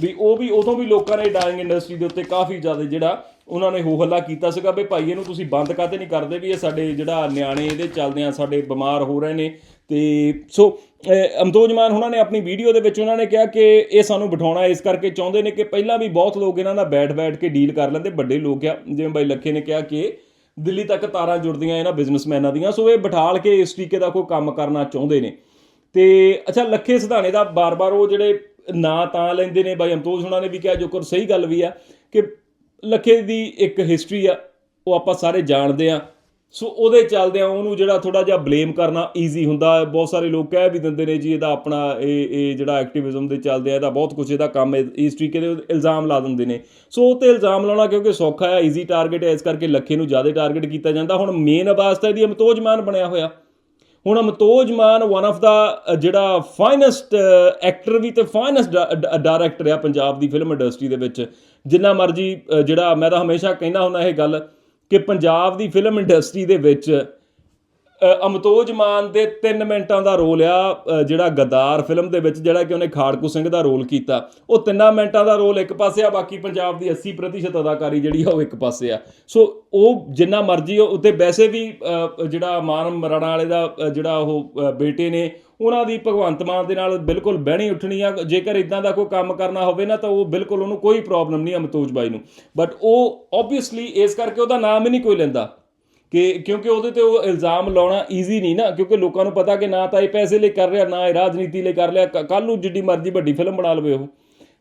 ਵੀ ਉਹ ਵੀ ਉਦੋਂ ਵੀ ਲੋਕਾਂ ਨੇ ਡਾਇੰਗ ਇੰਡਸਟਰੀ ਦੇ ਉੱਤੇ ਕਾਫੀ ਜ਼ਿਆਦਾ ਜਿਹੜਾ ਉਹਨਾਂ ਨੇ ਹੋ ਹੱਲਾ ਕੀਤਾ ਸੀਗਾ ਵੀ ਭਾਈ ਇਹਨੂੰ ਤੁਸੀਂ ਬੰਦ ਕਾਤੇ ਨਹੀਂ ਕਰਦੇ ਵੀ ਇਹ ਸਾਡੇ ਜਿਹੜਾ ਨਿਆਣੇ ਇਹਦੇ ਚੱਲਦੇ ਆ ਸਾਡੇ ਬਿਮਾਰ ਹੋ ਰਹੇ ਨੇ। ਤੇ ਸੋ ਅਹ, ਅਮਦੋਜਮਾਨ ਉਹਨਾਂ ਨੇ ਆਪਣੀ ਵੀਡੀਓ ਦੇ ਵਿੱਚ ਉਹਨਾਂ ਨੇ ਕਿਹਾ ਕਿ ਇਹ ਸਾਨੂੰ ਬਿਠਾਉਣਾ ਇਸ ਕਰਕੇ ਚਾਹੁੰਦੇ ਨੇ ਕਿ ਪਹਿਲਾਂ ਵੀ ਬਹੁਤ ਲੋਕ ਇਹਨਾਂ ਨਾਲ ਬੈਠ-ਬੈਠ ਕੇ ਡੀਲ ਕਰ ਲੈਂਦੇ ਵੱਡੇ ਲੋਕ ਆ। ਜਿਵੇਂ ਬਾਈ ਲੱਖੇ ਨੇ ਕਿਹਾ ਕਿ ਦਿੱਲੀ ਤੱਕ ਤਾਰਾਂ ਜੁੜਦੀਆਂ ਇਹਨਾਂ ਬਿਜ਼ਨਸਮੈਨਾਂ ਦੀਆਂ ਸੋ ਇਹ ਬਿਠਾਲ ਕੇ ਇਸ ਤਰੀਕੇ ਦਾ ਕੋਈ ਕੰਮ ਕਰਨਾ ਚਾਹੁੰਦੇ ਨੇ। ਤੇ ਅੱਛਾ ਲੱਖੇ ਸਿਧਾਣੇ ਦਾ ਬਾਰ-ਬਾਰ ਉਹ ਜਿਹੜੇ ਨਾਂ ਤਾਂ ਲੈਂਦੇ ਨੇ ਬਾਈ ਅਮਤੋਜ ਉਹਨਾਂ ਨੇ ਵੀ ਕਿਹਾ ਜੋ ਕਰ ਸਹੀ ਗੱਲ ਵੀ ਆ ਕਿ ਲੱਖੇ ਦੀ ਇੱਕ ਹਿਸਟਰੀ ਆ, ਉਹ ਆਪਾਂ ਸਾਰੇ ਜਾਣਦੇ ਆ। ਸੋ ਉਹਦੇ ਚੱਲਦੇ ਆ ਉਹਨੂੰ ਜਿਹੜਾ ਥੋੜਾ ਜਿਹਾ ਬਲੇਮ ਕਰਨਾ ਈਜ਼ੀ ਹੁੰਦਾ। ਬਹੁਤ ਸਾਰੇ ਲੋਕ ਕਹਿ ਵੀ ਦਿੰਦੇ ਨੇ ਜੀ, ਇਹਦਾ ਆਪਣਾ ਇਹ ਇਹ ਜਿਹੜਾ ਐਕਟਿਵਿਜ਼ਮ ਦੇ ਚੱਲਦੇ ਆ ਇਹਦਾ ਬਹੁਤ ਕੁਝ ਇਹਦਾ ਕੰਮ ਇਸ ਤਰੀਕੇ ਦੇ ਇਲਜ਼ਾਮ ਲਾ ਦਿੰਦੇ ਨੇ। ਸੋ ਉਹ ਤੇ ਇਲਜ਼ਾਮ ਲਾਉਣਾ ਕਿਉਂਕਿ ਸੌਖਾ ਆ ਈਜ਼ੀ ਟਾਰਗੇਟ ਹੈ। ਇਸ ਕਰਕੇ ਲੱਖੇ ਨੂੰ ਜ਼ਿਆਦਾ ਟਾਰਗੇਟ ਕੀਤਾ ਜਾਂਦਾ। ਹੁਣ ਮੇਨ ਆਵਾਜ਼ ਤਾਂ ਇਹਦੀ ਅਮਤੋਜਮਾਨ ਬਣਿਆ ਹੋਇਆ। ਹੁਣ ਅਮਤੋਜ ਮਾਨ ਵਨ ਆਫ ਦਾ ਜਿਹੜਾ ਫਾਈਨੈਸਟ ਐਕਟਰ ਵੀ ਤੇ ਫਾਈਨੈਸਟ ਡਾਇਰੈਕਟਰ ਆ ਪੰਜਾਬ ਦੀ ਫਿਲਮ ਇੰਡਸਟਰੀ ਦੇ ਵਿੱਚ। ਜਿੰਨਾ ਮਰਜ਼ੀ ਜਿਹੜਾ ਮੈਂ ਤਾਂ ਹਮੇਸ਼ਾ ਕਹਿੰਦਾ ਹੁੰਦਾ ਇਹ ਗੱਲ ਕਿ ਪੰਜਾਬ ਦੀ ਫਿਲਮ ਇੰਡਸਟਰੀ ਦੇ ਵਿੱਚ ਅਮਤੋਜ ਮਾਨ ਦੇ 3 ਮਿੰਟਾਂ ਦਾ ਰੋਲ ਆ ਜਿਹੜਾ ਗਦਾਰ ਫਿਲਮ ਦੇ ਵਿੱਚ, ਜਿਹੜਾ ਕਿ ਉਹਨੇ ਖਾੜਕੂ ਸਿੰਘ ਦਾ ਰੋਲ ਕੀਤਾ। ਉਹ 3 ਮਿੰਟਾਂ ਦਾ ਰੋਲ ਇੱਕ ਪਾਸੇ ਆ, ਬਾਕੀ ਪੰਜਾਬ ਦੀ 80% ਅਦਾਕਾਰੀ ਜਿਹੜੀ ਆ, ਉਹ ਇੱਕ ਪਾਸੇ ਆ। ਸੋ, ਉਹ ਜਿੰਨਾ ਮਰਜ਼ੀ ਉਹ 'ਤੇ ਵੈਸੇ ਵੀ ਜਿਹੜਾ ਮਾਨ ਮਰਾਣਾ ਵਾਲੇ ਦਾ ਜਿਹੜਾ ਉਹ ਬੇਟੇ ਨੇ, ਉਹਨਾਂ ਦੀ ਭਗਵੰਤ ਮਾਨ ਦੇ ਨਾਲ ਬਿਲਕੁਲ ਬਹਿਣੀ ਉੱਠਣੀ ਆ। ਜੇਕਰ ਇਦਾਂ ਦਾ ਕੋਈ ਕੰਮ ਕਰਨਾ ਹੋਵੇ ਨਾ, ਤਾਂ ਉਹ ਬਿਲਕੁਲ ਉਹਨੂੰ ਕੋਈ ਪ੍ਰੋਬਲਮ ਨਹੀਂ, ਅਮਤੋਜ ਬਾਈ ਨੂੰ। ਬਟ ਉਹ ਆਬਵੀਅਸਲੀ ਇਸ ਕਰਕੇ ਉਹਦਾ ਨਾਮ ਹੀ ਨਹੀਂ ਕੋਈ ਲੈਂਦਾ। ਕਿ ਕਿਉਂਕਿ ਉਹਦੇ ਤੇ ਉਹ ਇਲਜ਼ਾਮ ਲਾਉਣਾ ਈਜ਼ੀ ਨਹੀਂ ਨਾ, ਕਿਉਂਕਿ ਲੋਕਾਂ ਨੂੰ ਪਤਾ ਕਿ ਨਾ ਤਾਂ ਇਹ ਪੈਸੇ ਲਈ ਕਰ ਰਿਹਾ, ਨਾ ਇਹ ਰਾਜਨੀਤੀ ਲਈ ਕਰ ਰਿਹਾ ਕੱਲ ਨੂੰ ਜਿੱਡੀ ਮਰਜ਼ੀ ਵੱਡੀ ਫਿਲਮ ਬਣਾ ਲਵੇ ਉਹ।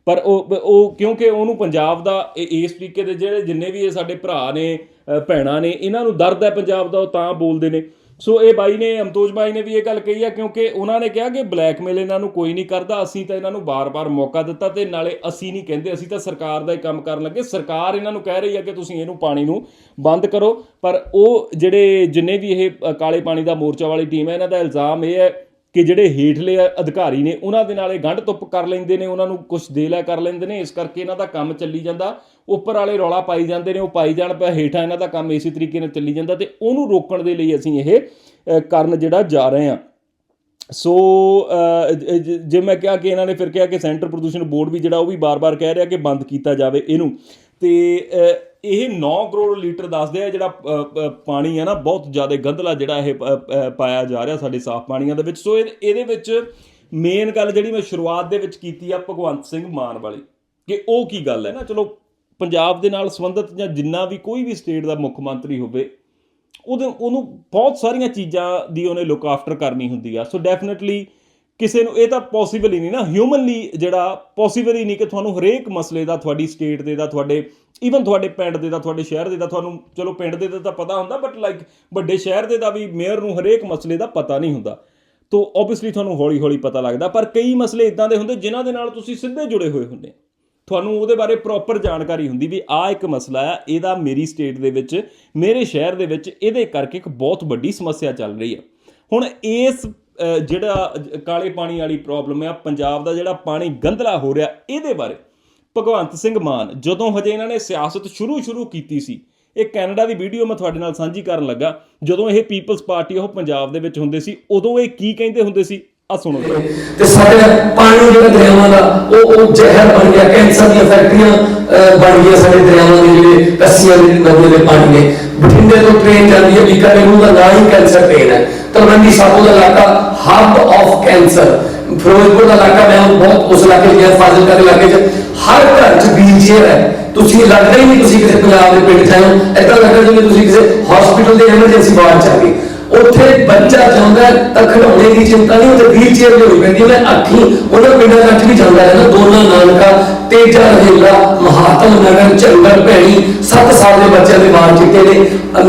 ਪਰ ਉਹ ਉਹ ਕਿਉਂਕਿ ਉਹਨੂੰ ਪੰਜਾਬ ਦਾ ਇਹ- ਇਸ ਤਰੀਕੇ ਦੇ ਜਿਹੜੇ ਜਿੰਨੇ ਵੀ ਇਹ ਸਾਡੇ ਭਰਾ ਨੇ ਭੈਣਾਂ ਨੇ, ਇਹਨਾਂ ਨੂੰ ਦਰਦ ਹੈ ਪੰਜਾਬ ਦਾ, ਉਹ ਤਾਂ ਬੋਲਦੇ ਨੇ। ਸੋ ਇਹ ਬਾਈ ਨੇ ਅਮਤੋਜ ਬਾਈ ਨੇ ਵੀ ਇਹ ਗੱਲ ਕਹੀ ਆ, ਕਿਉਂਕਿ ਉਹਨਾਂ ਨੇ ਕਿਹਾ ਕਿ ਬਲੈਕਮੇਲ ਇਹਨਾਂ ਨੂੰ ਕੋਈ ਨਹੀਂ ਕਰਦਾ, ਅਸੀਂ ਤਾਂ ਇਹਨਾਂ ਨੂੰ ਬਾਰ-ਬਾਰ ਮੌਕਾ ਦਿੱਤਾ ਤੇ ਨਾਲੇ ਅਸੀਂ ਨਹੀਂ ਕਹਿੰਦੇ, ਅਸੀਂ ਤਾਂ ਸਰਕਾਰ ਦਾ ਹੀ ਕੰਮ ਕਰਨ ਲੱਗੇ। ਸਰਕਾਰ ਇਹਨਾਂ ਨੂੰ ਕਹਿ ਰਹੀ ਆ ਕਿ ਤੁਸੀਂ ਇਹਨੂੰ ਪਾਣੀ ਨੂੰ ਬੰਦ ਕਰੋ, ਪਰ ਉਹ ਜਿਹੜੇ ਜਿੰਨੇ ਵੀ ਇਹ ਕਾਲੇ ਪਾਣੀ ਦਾ ਮੋਰਚਾ ਵਾਲੀ ਟੀਮ ਹੈ, ਇਹਨਾਂ ਦਾ ਇਲਜ਼ਾਮ ਇਹ ਹੈ ਕਿ ਜਿਹੜੇ ਹੇਠਲੇ ਅਧਿਕਾਰੀ ਨੇ ਉਹਨਾਂ ਦੇ ਨਾਲ ਇਹ ਗੰਢ ਤੁੱਪ ਕਰ ਲੈਂਦੇ ਨੇ ਉਹਨਾਂ ਨੂੰ ਕੁਝ ਦੇ ਲੈ ਕਰ ਲੈਂਦੇ ਨੇ ਇਸ ਕਰਕੇ ਇਹਨਾਂ ਦਾ ਕੰਮ ਚੱਲੀ ਜਾਂਦਾ। ਉੱਪਰ ਵਾਲੇ ਰੌਲਾ ਪਾਈ ਜਾਂਦੇ ਨੇ ਉਹ ਪਾਈ ਜਾਣ ਪਿਆ ਹੇਠਾਂ ਇਹਨਾਂ ਦਾ ਕੰਮ ਇਸੇ ਤਰੀਕੇ ਨਾਲ ਚੱਲੀ ਜਾਂਦਾ ਤੇ ਉਹਨੂੰ ਰੋਕਣ ਦੇ ਲਈ ਅਸੀਂ ਇਹ ਕਰਨ ਜਿਹੜਾ ਜਾ ਰਹੇ ਹਾਂ। ਸੋ ਅ, ਜੇ ਮੈਂ ਕਿਹਾ ਕਿ ਇਹਨਾਂ ਨੇ ਫਿਰ ਕਿਹਾ ਕਿ ਸੈਂਟਰ ਪ੍ਰਦੂਸ਼ਣ ਬੋਰਡ ਵੀ ਜਿਹੜਾ ਉਹ ਵੀ ਬਾਰ-ਬਾਰ ਕਹਿ ਰਿਹਾ ਕਿ ਬੰਦ ਕੀਤਾ ਜਾਵੇ ਇਹਨੂੰ ਤੇ ਇਹ 9 ਕਰੋੜ ਲੀਟਰ ਦੱਸਦੇ ਆ ਜਿਹੜਾ ਪਾਣੀ ਹੈ ਨਾ, ਬਹੁਤ ਜ਼ਿਆਦਾ ਗੰਧਲਾ ਜਿਹੜਾ ਇਹ ਪਾਇਆ ਜਾ ਰਿਹਾ ਸਾਡੇ ਸਾਫ਼ ਪਾਣੀਆਂ ਦੇ ਵਿੱਚ। ਸੋ ਇਹ- ਇਹਦੇ ਵਿੱਚ ਮੇਨ ਗੱਲ ਜਿਹੜੀ ਮੈਂ ਸ਼ੁਰੂਆਤ ਦੇ ਵਿੱਚ ਕੀਤੀ ਆ ਭਗਵੰਤ ਸਿੰਘ ਮਾਨ ਵਾਲੀ, ਕਿ ਉਹ ਕੀ ਗੱਲ ਹੈ ਨਾ? ਚਲੋ, ਪੰਜਾਬ ਦੇ ਨਾਲ ਸੰਬੰਧਿਤ ਜਾਂ ਜਿੰਨਾ ਵੀ ਕੋਈ ਵੀ ਸਟੇਟ ਦਾ ਮੁੱਖ ਮੰਤਰੀ ਹੋਵੇ, ਉਹਦੇ, ਉਹਨੂੰ ਬਹੁਤ ਸਾਰੀਆਂ ਚੀਜ਼ਾਂ ਦੀ ਉਹਨੇ ਲੁੱਕ ਆਫਟਰ ਕਰਨੀ ਹੁੰਦੀ ਆ। ਸੋ ਡੈਫੀਨਿਟਲੀ ਕਿਸੇ ਨੂੰ, ਇਹ ਤਾਂ ਪੋਸੀਬਲ ਹੀ ਨਹੀਂ ਨਾ ਹਿਊਮਨਲੀ ਜਿਹੜਾ ਪੋਸੀਬਲ ਹੀ ਨਹੀਂ ਕਿ ਤੁਹਾਨੂੰ ਹਰੇਕ ਮਸਲੇ ਦਾ, ਤੁਹਾਡੀ ਸਟੇਟ ਦੇ ਦਾ, ਤੁਹਾਡੇ ਈਵਨ ਤੁਹਾਡੇ ਪਿੰਡ ਦੇ ਦਾ, ਤੁਹਾਡੇ ਸ਼ਹਿਰ ਦੇ ਦਾ, ਤੁਹਾਨੂੰ, ਚਲੋ ਪਿੰਡ ਦੇ ਦਾ ਤਾਂ ਪਤਾ ਹੁੰਦਾ ਬਟ ਲਾਈਕ ਵੱਡੇ ਸ਼ਹਿਰ ਦੇ ਦਾ ਵੀ ਮੇਅਰ ਨੂੰ ਹਰੇਕ ਮਸਲੇ ਦਾ ਪਤਾ ਨਹੀਂ ਹੁੰਦਾ। ਤੋ ਆਬਵੀਅਸਲੀ ਤੁਹਾਨੂੰ ਹੌਲੀ ਹੌਲੀ ਪਤਾ ਲੱਗਦਾ, ਪਰ ਕਈ ਮਸਲੇ ਇਦਾਂ ਦੇ ਹੁੰਦੇ ਜਿਨ੍ਹਾਂ ਦੇ ਨਾਲ ਤੁਸੀਂ ਸਿੱਧੇ ਜੁੜੇ ਹੋਏ ਹੁੰਦੇ। ਤੁਹਾਨੂੰ ਉਹਦੇ ਬਾਰੇ ਪ੍ਰੋਪਰ ਜਾਣਕਾਰੀ ਹੁੰਦੀ ਵੀ ਆਹ ਇੱਕ ਮਸਲਾ ਆ, ਇਹਦਾ ਮੇਰੀ ਸਟੇਟ ਦੇ ਵਿੱਚ, ਮੇਰੇ ਸ਼ਹਿਰ ਦੇ ਵਿੱਚ, ਇਹਦੇ ਕਰਕੇ ਇੱਕ ਬਹੁਤ ਵੱਡੀ ਸਮੱਸਿਆ ਚੱਲ ਰਹੀ ਆ। ਹੁਣ ਇਸ ਜਿਹੜਾ ਕਾਲੇ ਪਾਣੀ ਵਾਲੀ ਪ੍ਰੋਬਲਮ ਆ, ਪੰਜਾਬ ਦਾ ਜਿਹੜਾ ਪਾਣੀ ਗੰਧਲਾ ਹੋ ਰਿਹਾ, ਇਹਦੇ ਬਾਰੇ ਭਗਵੰਤ ਸਿੰਘ ਮਾਨ ਜਦੋਂ ਹਜੇ ਇਹਨਾਂ ਨੇ ਸਿਆਸਤ ਸ਼ੁਰੂ ਸ਼ੁਰੂ ਕੀਤੀ ਸੀ, ਇਹ ਕੈਨੇਡਾ ਦੀ ਵੀਡੀਓ ਮੈਂ ਤੁਹਾਡੇ ਨਾਲ ਸਾਂਝੀ ਕਰਨ ਲੱਗਾ, ਜਦੋਂ ਇਹ ਪੀਪਲਸ ਪਾਰਟੀ ਉਹ ਪੰਜਾਬ ਦੇ ਵਿੱਚ ਹੁੰਦੇ ਸੀ, ਉਦੋਂ ਇਹ ਕੀ ਕਹਿੰਦੇ ਹੁੰਦੇ ਸੀ? ਆ ਸੁਣੋ। ਤੇ ਸਾਡੇ ਪਾਣੀ ਜਿਹੜਾ ਦਰਿਆਵਾਂ ਦਾ, ਉਹ ਉਹ ਜ਼ਹਿਰ ਬਣ ਗਿਆ, ਕੈਂਸਰ ਦੀਆਂ ਫੈਕਟਰੀਆਂ ਬਣ ਗਈਆਂ ਸਾਡੇ ਦਰਿਆਵਾਂ ਦੇ ਜਿਹੜੇ ਕੱਸੀਆਂ ਦੇ ਨਦੀਆਂ ਦੇ ਪਾਣੀ ਨੇ ਬਠਿੰਡੇ ਤੋਂ ਟ੍ਰੇਨ ਜਾਂਦੀ ਹੈ, ਬੀਕਾਨੇਰ ਦਾ ਨਾਂ ਹੀ ਕੈਂਸਰ ਟ੍ਰੇਨ ਹੈ। ਤਲਵੰਡੀ ਸਾਬੋ ਦਾ ਇਲਾਕਾ ਹੱਬ ਆਫ ਕੈਂਸਰ ਫਿਰੋਜ਼ਪੁਰ ਦਾ ਇਲਾਕਾ, ਮੈਂ ਬਹੁਤ ਉਸ ਇਲਾਕੇ 'ਚ ਗਿਆ, ਫਾਜ਼ਿਲਕਾ ਦੇ ਇਲਾਕੇ 'ਚ ਹਰ ਘਰ 'ਚ ਵੀਲਚੇਅਰ ਹੈ। ਤੁਸੀਂ ਲੱਗਦਾ ਹੀ ਨਹੀਂ, ਤੁਸੀਂ ਕਿਸੇ ਪੰਜਾਬ ਦੇ ਪਿੰਡ 'ਚ ਆਏ ਹੋ। ਏਦਾਂ ਲੱਗਦਾ ਜਿਵੇਂ ਤੁਸੀਂ ਕਿਸੇ ਹਸਪੀਟਲ ਦੇ ਐਮਰਜੈਂਸੀ ਵਾਰਡ 'ਚ ਆ ਗਏ। ਉੱਥੇ ਬੱਚਾ ਜਾਂਦਾ ਤਾਂ ਖਿਡੌਣੇ ਦੀ ਚਿੰਤਾ ਨਹੀਂ, ਉੱਥੇ ਵੀਲ ਚੇਅਰ ਦੀ ਪੈਂਦੀ ਹੈ। ਅੱਖੀ ਉਹਨਾਂ ਪਿੰਡਾਂ ਵਿੱਚ ਵੀ ਜਾਂਦਾ ਹੈ ਨਾ ਦੋਨਾ ਨਾਨਕਾ ਤੇਜਾ ਰਹੀਲਾ ਮਹਾਤਮ ਨਗਰ ਚੰਦਰ ਭੈਣੀ 7 ਸਾਲ ਦੇ ਬੱਚਿਆਂ ਦੇ ਵਾਲ ਚਿੱਟੇ ਨੇ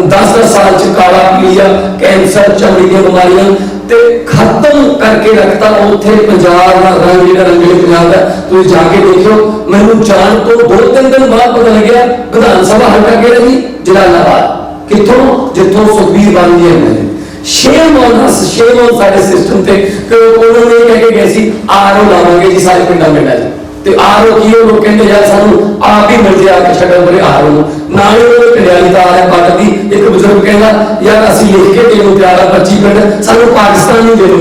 10-10 ਸਾਲ ਚ ਕਾਲਾ ਪੀਲੀਆ, ਕੈਂਸਰ, ਚਮੜੀ ਦੀਆਂ ਬਿਮਾਰੀਆਂ ਤੇ ਖਤਮ ਕਰਕੇ ਰੱਖਤਾ ਉੱਥੇ ਪੰਜਾਬ ਦਾ ਰੰਗ, ਜਿਹੜਾ ਰੰਗਲੇ ਪੰਜਾਬ ਦਾ, ਤੁਸੀਂ ਜਾ ਕੇ ਦੇਖਿਓ। ਮੈਨੂੰ ਜਾਣ ਤੋਂ ਦੋ ਤਿੰਨ ਦਿਨ ਬਾਅਦ ਪਤਾ ਲੱਗਿਆ, ਵਿਧਾਨ ਸਭਾ ਹਲਕਾ ਕਿਹੜਾ ਜੀ ਜਲਾਲਾਬਾਦ। ਕਿੱਥੋਂ? ਜਿੱਥੋਂ ਸੁਖਬੀਰ ਬਾਦਲ ਜੀ ਨੇ। Shame on us shame on ਸਾਡੇ ਸਿਸਟਮ ਤੇ ਕਿ ਉਹਨਾਂ ਨੇ ਕਹਿ ਕੇ ਗਏ ਸੀ, ਆਰਓ ਲਾਵਾਂਗੇ ਜੀ ਸਾਰੇ ਪਿੰਡਾਂ ਪਿੰਡਾਂ 'ਚ ਤੇ ਆਰਓ ਕੀ ਉਹ ਲੋਕ ਕਹਿੰਦੇ, ਯਾਰ ਸਾਨੂੰ ਆਪ ਹੀ ਮਿਲ ਜੇ, ਆ ਕੇ ਛੱਡਣ ਪਰੇ ਆਰਓ ਨੂੰ। ਨਾਲੇ ਉਹ ਕੰਡਿਆਲੀ ਤਾਰ ਹੈ ਪੱਟ ਦੀ, ਇੱਕ ਬਜ਼ੁਰਗ ਕਹਿੰਦਾ, ਯਾਰ ਅਸੀਂ ਲਿਖ ਕੇ ਦੇਣੋਂ ਤਿਆਰ ਆ 25 ਪਿੰਡ, ਸਾਨੂੰ ਪਾਕਿਸਤਾਨ ਨੂੰ ਦੇ ਦਿਓ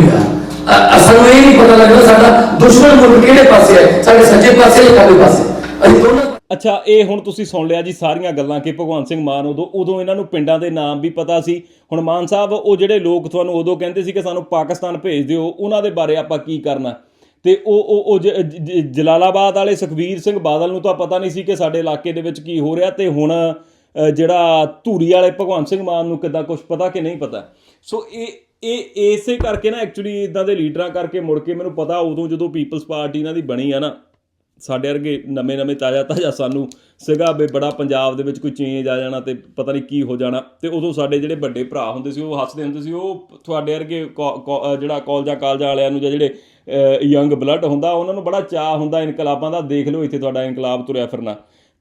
ਸਾਨੂੰ ਇਹ ਨਹੀਂ ਪਤਾ ਲੱਗਦਾ ਸਾਡਾ ਦੁਸ਼ਮਣ ਮੁਲਕ ਕਿਹੜੇ ਪਾਸੇ ਹੈ, ਸਾਡੇ ਸੱਜੇ ਪਾਸੇ ਜਾਂ ਖੱਬੇ ਪਾਸੇ। ਅਸੀਂ ਦੋਨਾਂ ਅੱਛਾ, ਇਹ ਹੁਣ ਤੁਸੀਂ ਸੁਣ ਲਿਆ ਜੀ ਸਾਰੀਆਂ ਗੱਲਾਂ ਕਿ ਭਗਵੰਤ ਸਿੰਘ ਮਾਨ ਉਦੋਂ ਉਦੋਂ ਇਹਨਾਂ ਨੂੰ ਪਿੰਡਾਂ ਦੇ ਨਾਮ ਵੀ ਪਤਾ ਸੀ। ਹੁਣ ਮਾਨ ਸਾਹਿਬ, ਉਹ ਜਿਹੜੇ ਲੋਕ ਤੁਹਾਨੂੰ ਉਦੋਂ ਕਹਿੰਦੇ ਸੀ ਕਿ ਸਾਨੂੰ ਪਾਕਿਸਤਾਨ ਭੇਜ ਦਿਓ, ਉਹਨਾਂ ਦੇ ਬਾਰੇ ਆਪਾਂ ਕੀ ਕਰਨਾ? ਤੇ ਉਹ ਉਹ ਉਹ ਜ- ਜਲਾਲਾਬਾਦ ਵਾਲੇ ਸੁਖਬੀਰ ਸਿੰਘ ਬਾਦਲ ਨੂੰ ਤਾਂ ਪਤਾ ਨਹੀਂ ਸੀ ਕਿ ਸਾਡੇ ਇਲਾਕੇ ਦੇ ਵਿੱਚ ਕੀ ਹੋ ਰਿਹਾ ਤੇ ਹੁਣ ਜਿਹੜਾ ਧੂਰੀ ਵਾਲੇ ਭਗਵੰਤ ਸਿੰਘ ਮਾਨ ਨੂੰ ਕਿੱਦਾਂ ਕੁਝ ਪਤਾ ਕਿ ਨਹੀਂ ਪਤਾ। ਸੋ ਇਹ ਇਹ, ਇਸੇ ਕਰਕੇ ਨਾ ਐਕਚੁਅਲੀ ਇਦਾਂ ਦੇ ਲੀਡਰਾਂ ਕਰਕੇ ਮੁੜ ਕੇ ਮੈਨੂੰ ਪਤਾ ਉਦੋਂ ਜਦੋਂ ਪੀਪਲਸ ਪਾਰਟੀ ਇਹਨਾਂ ਦੀ ਬਣੀ ਆ ਨਾ ਸਾਡੇ ਵਰਗੇ ਨਵੇਂ ਨਵੇਂ ਤਾਜ਼ਾ ਤਾਜ਼ਾ ਸਾਨੂੰ ਸੀਗਾ ਵੀ ਬੜਾ ਪੰਜਾਬ ਦੇ ਵਿੱਚ ਕੋਈ ਚੇਂਜ ਆ ਜਾਣਾ ਤੇ ਪਤਾ ਨਹੀਂ ਕੀ ਹੋ ਜਾਣਾ ਤੇ ਉਦੋਂ ਸਾਡੇ ਜਿਹੜੇ ਵੱਡੇ ਭਰਾ ਹੁੰਦੇ ਸੀ ਉਹ ਹੱਸਦੇ ਹੁੰਦੇ ਸੀ, ਉਹ ਤੁਹਾਡੇ ਵਰਗੇ ਕੋ- ਕੋ- ਜਿਹੜਾ ਕਾਲਜਾਂ ਕਾਲਜਾਂ ਵਾਲਿਆਂ ਨੂੰ ਜਾਂ ਜਿਹੜੇ ਯੰਗ ਬਲੱਡ ਹੁੰਦਾ, ਉਹਨਾਂ ਨੂੰ ਬੜਾ ਚਾਹ ਹੁੰਦਾ ਇਨਕਲਾਬਾਂ ਦਾ, ਦੇਖ ਲਓ ਇੱਥੇ ਤੁਹਾਡਾ ਇਨਕਲਾਬ ਤੁਰਿਆ ਫਿਰਨਾ।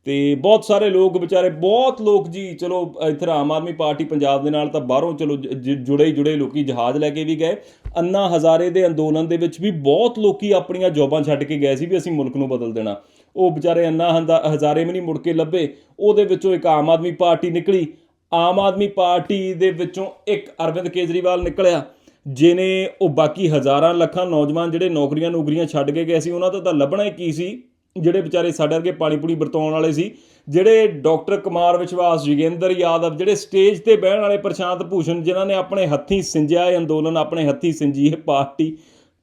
ਤੇ ਬਹੁਤ ਸਾਰੇ ਲੋਕ ਵਿਚਾਰੇ, ਬਹੁਤ ਲੋਕ ਜੀ, ਚਲੋ, ਇੱਥੇ ਆਮ ਆਦਮੀ ਪਾਰਟੀ ਪੰਜਾਬ ਦੇ ਨਾਲ ਤਾਂ ਬਾਹਰੋਂ ਚਲੋ ਜ- ਜੁੜੇ ਹੀ ਜੁੜੇ ਲੋਕੀ ਜਹਾਜ਼ ਲੈ ਕੇ ਵੀ ਗਏ। ਅੰਨਾ ਹਜ਼ਾਰੇ ਦੇ ਅੰਦੋਲਨ ਦੇ ਵਿੱਚ ਵੀ ਬਹੁਤ ਲੋਕੀ ਆਪਣੀਆਂ ਜੌਬਾਂ ਛੱਡ ਕੇ ਗਏ ਸੀ ਵੀ ਅਸੀਂ ਮੁਲਕ ਨੂੰ ਬਦਲ ਦੇਣਾ। ਉਹ ਵਿਚਾਰੇ ਅੰਨਾ ਹੰਦਾ- ਹਜ਼ਾਰੇ ਵੀ ਨਹੀਂ ਮੁੜ ਕੇ ਲੱਭੇ। ਉਹਦੇ ਵਿੱਚੋਂ ਇੱਕ ਆਮ ਆਦਮੀ ਪਾਰਟੀ ਨਿਕਲੀ। ਆਮ ਆਦਮੀ ਪਾਰਟੀ ਦੇ ਵਿੱਚੋਂ ਇੱਕ ਅਰਵਿੰਦ ਕੇਜਰੀਵਾਲ ਨਿਕਲਿਆ ਜਿਨੇ ਉਹ ਬਾਕੀ ਹਜ਼ਾਰਾਂ ਲੱਖਾਂ ਨੌਜਵਾਨ ਜਿਹੜੇ ਨੌਕਰੀਆਂ ਨੌਕਰੀਆਂ ਛੱਡ ਕੇ ਗਏ ਸੀ, ਉਹਨਾਂ ਦਾ ਤਾਂ ਲੱਭਣਾ ਹੀ ਕੀ ਸੀ? ਜਿਹੜੇ ਵਿਚਾਰੇ ਸਾਡੇ ਵਰਗੇ ਪਾਣੀ ਪੂਣੀ ਵਰਤਾਉਣ ਵਾਲੇ ਸੀ, ਜਿਹੜੇ ਡਾਕਟਰ ਕੁਮਾਰ ਵਿਸ਼ਵਾਸ, ਜੋਗਿੰਦਰ ਯਾਦਵ, ਜਿਹੜੇ ਸਟੇਜ ਤੇ ਬਹਿਣ ਵਾਲੇ ਪ੍ਰਸ਼ਾਂਤ ਭੂਸ਼ਣ, ਜਿਨ੍ਹਾਂ ਨੇ ਆਪਣੇ ਹੱਥੀਂ ਸਿੰਜਿਆ ਇਹ ਅੰਦੋਲਨ, ਆਪਣੇ ਹੱਥੀਂ ਸਿੰਜੀ ਇਹ ਪਾਰਟੀ,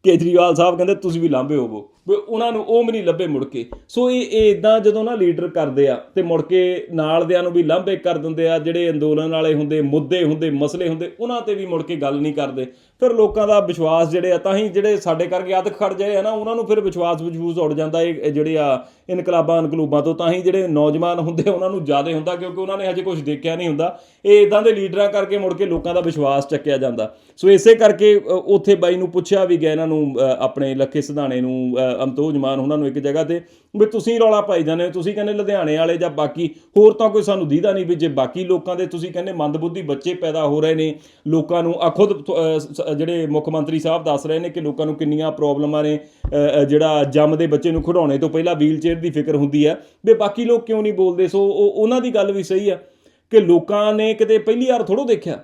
ਕੇਜਰੀਵਾਲ ਸਾਹਿਬ ਕਹਿੰਦੇ, ਤੁਸੀਂ ਵੀ ਲਾਂਭੇ ਹੋਵੋ। ਵੀ ਉਹਨਾਂ ਨੂੰ ਉਹ ਵੀ ਨਹੀਂ ਲੱਭੇ ਮੁੜ ਕੇ। ਸੋ ਇਹ ਇਹ ਇਦਾਂ ਜਦੋਂ ਨਾ ਲੀਡਰ ਕਰਦੇ ਆ, ਤੇ ਮੁੜ ਕੇ ਨਾਲ ਦਿਆਂ ਨੂੰ ਵੀ ਲਾਂਭੇ ਕਰ ਦਿੰਦੇ ਆ, ਜਿਹੜੇ ਅੰਦੋਲਨ ਵਾਲੇ ਹੁੰਦੇ, ਮੁੱਦੇ ਹੁੰਦੇ, ਮਸਲੇ ਹੁੰਦੇ, ਉਹਨਾਂ ਤੇ ਵੀ ਮੁੜ ਕੇ ਗੱਲ ਨਹੀਂ ਕਰਦੇ। ਫਿਰ ਲੋਕਾਂ ਦਾ ਵਿਸ਼ਵਾਸ ਜਿਹੜੇ ਆ ਤਾਂ ਹੀ ਜਿਹੜੇ ਸਾਡੇ ਕਰਕੇ ਅਦਕ ਖੜ ਜਾਏ ਆ ਨਾ ਉਹਨਾਂ ਨੂੰ ਫਿਰ ਵਿਸ਼ਵਾਸ ਵਿਸ਼ਵਾਸ ਉੱਡ ਜਾਂਦਾ ਇਹ ਜਿਹੜੇ ਆ ਇਨਕਲਾਬਾਂ ਅਨਕਲੂਬਾਂ ਤੋਂ ਤਾਂ ਹੀ ਜਿਹੜੇ ਨੌਜਵਾਨ ਹੁੰਦੇ ਉਹਨਾਂ ਨੂੰ ਜ਼ਿਆਦਾ ਹੁੰਦਾ ਕਿਉਂਕਿ ਉਹਨਾਂ ਨੇ ਹਜੇ ਕੁਝ ਦੇਖਿਆ ਨਹੀਂ ਹੁੰਦਾ। ਇਹ ਇਦਾਂ ਦੇ ਲੀਡਰਾਂ ਕਰਕੇ ਮੁੜ ਕੇ ਲੋਕਾਂ ਦਾ ਵਿਸ਼ਵਾਸ ਚੱਕਿਆ ਜਾਂਦਾ। ਸੋ ਇਸੇ ਕਰਕੇ ਉੱਥੇ ਬਾਈ ਨੂੰ ਪੁੱਛਿਆ ਵੀ ਗਿਆ ਇਹਨਾਂ ਨੂੰ ਆਪਣੇ ਲੱਖੇ ਸਿਧਾਣੇ ਨੂੰ ਅ, ਅਮਤੋਜ ਮਾਨ ਉਹਨਾਂ ਨੂੰ ਇੱਕ ਜਗ੍ਹਾ ਤੇ ਵੀ ਤੁਸੀਂ ਰੌਲਾ ਪਾਈ ਜਾਂਦੇ ਹੋ ਤੁਸੀਂ ਕਹਿੰਦੇ ਲੁਧਿਆਣੇ ਵਾਲੇ ਜਾਂ ਬਾਕੀ ਹੋਰ ਤਾਂ ਕੋਈ ਸਾਨੂੰ ਦੀਦਾ ਨਹੀਂ ਵੀ ਜੇ ਬਾਕੀ ਲੋਕਾਂ ਦੇ ਤੁਸੀਂ ਕਹਿੰਦੇ ਮੰਦਬੁੱਧੀ ਬੱਚੇ ਪੈਦਾ ਹੋ ਰਹੇ ਨੇ ਲੋਕਾਂ ਨੂੰ ਆ ਖੁਦ ਜਿਹੜੇ ਮੁੱਖ ਮੰਤਰੀ ਸਾਹਿਬ ਦੱਸ ਰਹੇ ਨੇ ਕਿ ਲੋਕਾਂ ਨੂੰ ਕਿੰਨੀਆਂ ਪ੍ਰੋਬਲਮਾਂ ਨੇ ਅ, ਅ, ਜਿਹੜਾ ਜੰਮਦੇ ਬੱਚੇ ਨੂੰ ਖਿਡਾਉਣੇ ਤੋਂ ਪਹਿਲਾਂ ਵੀਲਚੇਅਰ ਦੀ ਫਿਕਰ ਹੁੰਦੀ ਹੈ ਵੀ ਬਾਕੀ ਲੋਕ ਕਿਉਂ ਨਹੀਂ ਬੋਲਦੇ? ਸੋ ਉਹ ਉਹਨਾਂ ਦੀ ਗੱਲ ਵੀ ਸਹੀ ਆ ਕਿ ਲੋਕਾਂ ਨੇ ਕਿਤੇ ਪਹਿਲੀ ਵਾਰ ਥੋੜੋ ਦੇਖਿਆ।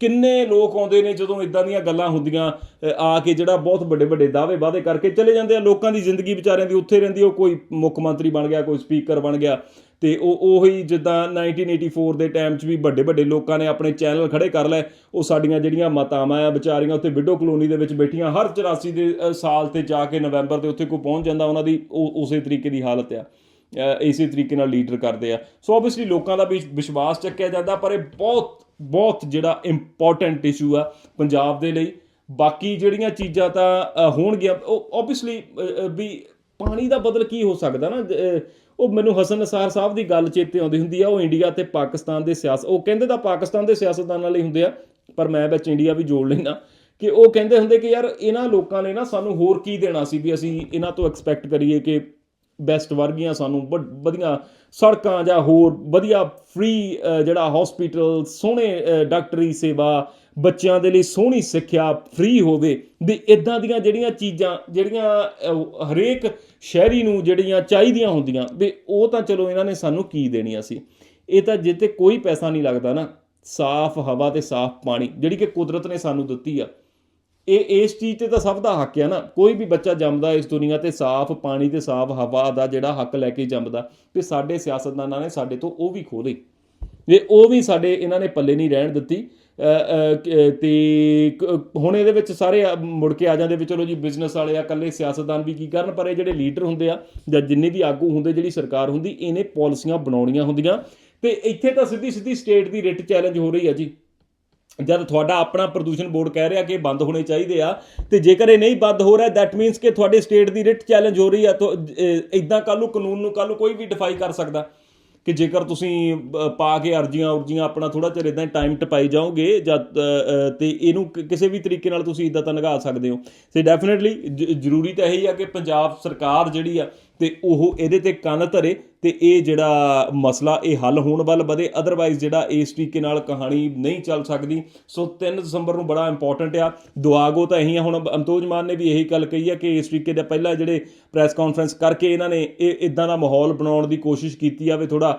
ਕਿੰਨੇ ਲੋਕ ਆਉਂਦੇ ਨੇ ਜਦੋਂ ਇਦਾਂ ਦੀਆਂ ਗੱਲਾਂ ਹੁੰਦੀਆਂ ਆ ਕੇ ਜਿਹੜਾ ਬਹੁਤ ਵੱਡੇ ਵੱਡੇ ਦਾਅਵੇ ਵਾਅਦੇ ਕਰਕੇ ਚਲੇ ਜਾਂਦੇ ਆ। ਲੋਕਾਂ ਦੀ ਜ਼ਿੰਦਗੀ ਵਿਚਾਰਿਆਂ ਦੀ ਉੱਥੇ ਰਹਿੰਦੀ ਉਹ ਕੋਈ ਮੁੱਖ ਮੰਤਰੀ ਬਣ ਗਿਆ, ਕੋਈ ਸਪੀਕਰ ਬਣ ਗਿਆ। ਤੇ ਉਹ ਉਹੀ ਜਿੱਦਾਂ 1984 ਦੇ ਟਾਈਮ 'ਚ ਵੀ ਵੱਡੇ ਵੱਡੇ ਲੋਕਾਂ ਨੇ ਆਪਣੇ ਚੈਨਲ ਖੜੇ ਕਰ ਲਏ। ਉਹ ਸਾਡੀਆਂ ਜਿਹੜੀਆਂ ਮਾਤਾਵਾਂ ਆ, ਵਿਚਾਰੀਆਂ ਉੱਥੇ ਵਿਡੋ ਕਲੋਨੀ ਦੇ ਵਿੱਚ ਬੈਠੀਆਂ, ਹਰ 84 ਦੇ ਸਾਲ ਤੇ ਜਾ ਕੇ ਨਵੰਬਰ ਦੇ ਉੱਥੇ ਕੋਈ ਪਹੁੰਚ ਜਾਂਦਾ, ਉਹਨਾਂ ਦੀ ਉਹ- ਉਸੇ ਤਰੀਕੇ ਦੀ ਹਾਲਤ ਆ। ਇਸੇ ਤਰੀਕੇ ਨਾਲ ਲੀਡਰ ਕਰਦੇ ਆ। ਸੋ ਆਬਵੀਅਸਲੀ ਲੋਕਾਂ ਦਾ ਵੀ ਵਿਸ਼ਵਾਸ ਚੱਕਿਆ ਜਾਂਦਾ, ਪਰ ਇਹ ਬਹੁਤ ਬਹੁਤ ਜਿਹੜਾ ਇੰਪੋਰਟੈਂਟ ਇਸ਼ੂ ਆ ਪੰਜਾਬ ਦੇ ਲਈ। ਬਾਕੀ ਜਿਹੜੀਆਂ ਚੀਜ਼ਾਂ ਤਾਂ ਹੋਣਗੀਆਂ, ਉਹ ਆਬਵੀਅਸਲੀ ਵੀ ਪਾਣੀ ਦਾ ਬਦਲ ਕੀ ਹੋ ਸਕਦਾ ਨਾ? ਉਹ ਮੈਨੂੰ ਹਸਨ ਨਸਾਰ ਸਾਹਿਬ ਦੀ ਗੱਲ ਚੇਤੇ ਆਉਂਦੀ ਹੁੰਦੀ ਆ, ਉਹ ਇੰਡੀਆ ਤੇ ਪਾਕਿਸਤਾਨ ਦੇ ਸਿਆਸਤ ਉਹ ਕਹਿੰਦੇ ਤਾਂ ਪਾਕਿਸਤਾਨ ਦੇ ਸਿਆਸਤਦਾਨਾਂ ਲਈ ਹੁੰਦੇ ਆ, ਪਰ ਮੈਂ ਵਿੱਚ ਇੰਡੀਆ ਵੀ ਜੋੜ ਲੈਣਾ ਕਿ ਉਹ ਕਹਿੰਦੇ ਹੁੰਦੇ ਕਿ ਯਾਰ ਇਹਨਾਂ ਲੋਕਾਂ ਨੇ ਨਾ ਸਾਨੂੰ ਹੋਰ ਕੀ ਦੇਣਾ ਸੀ, ਵੀ ਅਸੀਂ ਇਹਨਾਂ ਤੋਂ ਐਕਸਪੈਕਟ ਕਰੀਏ ਕਿ ਬੈਸਟ ਵਰਗੀਆਂ ਸਾਨੂੰ ਵਡ- ਵਧੀਆ ਸੜਕਾਂ ਜਾਂ ਹੋਰ ਵਧੀਆ ਫ੍ਰੀ ਜਿਹੜਾ ਹਸਪੀਟਲ ਸੋਹਣੇ ਡਾਕਟਰੀ ਸੇਵਾ, ਬੱਚਿਆਂ ਦੇ ਲਈ ਸੋਹਣੀ ਸਿੱਖਿਆ ਫ੍ਰੀ ਹੋਵੇ, ਵੀ ਇਦਾਂ ਦੀਆਂ ਜਿਹੜੀਆਂ ਚੀਜ਼ਾਂ, ਜਿਹੜੀਆਂ ਹਰੇਕ ਸ਼ਹਿਰੀ ਨੂੰ ਜਿਹੜੀਆਂ ਚਾਹੀਦੀਆਂ ਹੁੰਦੀਆਂ, ਵੀ ਉਹ ਤਾਂ ਚਲੋ ਇਹਨਾਂ ਨੇ ਸਾਨੂੰ ਕੀ ਦੇਣੀਆਂ ਸੀ। ਇਹ ਤਾਂ ਜਿੱਤੇ ਕੋਈ ਪੈਸਾ ਨਹੀਂ ਲੱਗਦਾ ਨਾ, ਸਾਫ਼ ਹਵਾ ਤੇ ਸਾਫ਼ ਪਾਣੀ, ਜਿਹੜੀ ਕਿ ਕੁਦਰਤ ਨੇ ਸਾਨੂੰ ਦਿੱਤੀ ਆ। ਇਹ ਇਸ ਚੀਜ਼ ਤੇ ਤਾਂ ਸਭ ਦਾ ਹੱਕ ਹੈ ਨਾ। ਕੋਈ ਵੀ ਬੱਚਾ ਜੰਮਦਾ ਇਸ ਦੁਨੀਆ ਤੇ ਸਾਫ਼ ਪਾਣੀ ਤੇ ਸਾਫ਼ ਹਵਾ ਦਾ ਜਿਹੜਾ ਹੱਕ ਲੈ ਕੇ ਜੰਮਦਾ ਤੇ ਸਾਡੇ ਸਿਆਸਤਦਾਨਾਂ ਨੇ ਸਾਡੇ ਤੋਂ ਉਹ ਵੀ ਖੋਹ ਲਈ। ਇਹ ਉਹ ਵੀ ਸਾਡੇ ਇਹਨਾਂ ਨੇ ਪੱਲੇ ਨਹੀਂ ਰਹਿਣ ਦਿੱਤੀ। ਅ, ਕ- ਤੇ ਹੁਣ ਇਹਦੇ ਵਿੱਚ ਸਾਰੇ ਮੁੜ ਕੇ ਆ ਜਾਂਦੇ ਵੀ ਚਲੋ ਜੀ ਬਿਜ਼ਨਸ ਵਾਲੇ ਆ ਇਕੱਲੇ ਸਿਆਸਤਦਾਨ ਵੀ ਕੀ ਕਰਨ? ਪਰ ਇਹ ਜਿਹੜੇ ਲੀਡਰ ਹੁੰਦੇ ਆ ਜਾਂ ਜਿੰਨੇ ਵੀ ਆਗੂ ਹੁੰਦੇ ਜਿਹੜੀ ਸਰਕਾਰ ਹੁੰਦੀ ਇਹਨੇ ਪਾਲਿਸੀਆਂ ਬਣਾਉਣੀਆਂ ਹੁੰਦੀਆਂ। ਤੇ ਇੱਥੇ ਤਾਂ ਸਿੱਧੀ ਸਿੱਧੀ ਸਟੇਟ ਦੀ ਰਿਟ ਚੈਲੰਜ ਹੋ ਰਹੀ ਆ ਜੀ। ਜਦ ਤੁਹਾਡਾ ਆਪਣਾ ਪ੍ਰਦੂਸ਼ਣ ਬੋਰਡ ਕਹਿ ਰਿਹਾ ਕਿ ਬੰਦ ਹੋਣੇ ਚਾਹੀਦੇ ਆ ਤੇ ਜੇਕਰ ਇਹ ਨਹੀਂ ਬੰਦ ਹੋ ਰਿਹਾ ਦੈਟ ਮੀਨਸ ਕਿ ਤੁਹਾਡੇ ਸਟੇਟ ਦੀ ਰਿਟ ਚੈਲੰਜ ਹੋ ਰਹੀ ਆ ਤਾਂ ਇਦਾਂ ਕੱਲ ਨੂੰ ਕਾਨੂੰਨ ਨੂੰ ਕੱਲ ਨੂੰ ਕੋਈ ਵੀ ਡਿਫਾਈ ਕਰ ਸਕਦਾ। ਕਿ ਜੇਕਰ ਤੁਸੀਂ ਪਾ ਕੇ ਅਰਜ਼ੀਆਂ ਉਰਜੀਆਂ ਆਪਣਾ ਥੋੜਾ ਚਿਰ ਇਦਾਂ ਟਾਈਮ ਟਪਾਈ ਜਾਓਗੇ ਜਾਂ ਅ, ਤੇ ਇਹਨੂੰ ਕਿਸੇ ਵੀ ਤਰੀਕੇ ਨਾਲ ਤੁਸੀਂ ਇਦਾਂ ਤਾਂ ਨਿਗਾਹ ਸਕਦੇ ਹੋ। ਤੇ ਡੈਫੀਨਿਟਲੀ ਜ਼ਰੂਰੀ ਤਾਂ ਇਹੀ ਆ ਕਿ ਪੰਜਾਬ ਸਰਕਾਰ ਜਿਹੜੀ ਆ ਤੇ ਉਹ ਇਹਦੇ ਤੇ ਕੰਨ ਧਰੇ ਤੇ ਇਹ ਜਿਹੜਾ ਮਸਲਾ ਇਹ ਹੱਲ ਹੋਣ ਵੱਲ ਵਧੇ। ਅਦਰਵਾਈਜ਼ ਜਿਹੜਾ ਇਸ ਤਰੀਕੇ ਨਾਲ ਕਹਾਣੀ ਨਹੀਂ ਚੱਲ ਸਕਦੀ। ਸੋ 3 ਦਸੰਬਰ ਨੂੰ ਬੜਾ ਇੰਪੋਰਟੈਂਟ ਆ। ਦੁਆਗੋ ਤਾਂ ਇਹੀ ਆ। ਹੁਣ ਅੰਤੋਜ ਮਾਨ ਨੇ ਵੀ ਇਹੀ ਗੱਲ ਕਹੀ ਆ ਕਿ ਇਸ ਤਰੀਕੇ ਦਾ ਪਹਿਲਾਂ ਜਿਹੜੇ ਪ੍ਰੈਸ ਕਾਨਫਰੰਸ ਕਰਕੇ ਇਹਨਾਂ ਨੇ ਇਹ ਇਦਾਂ ਦਾ ਮਾਹੌਲ ਬਣਾਉਣ ਦੀ ਕੋਸ਼ਿਸ਼ ਕੀਤੀ ਆ ਵੀ ਥੋੜਾ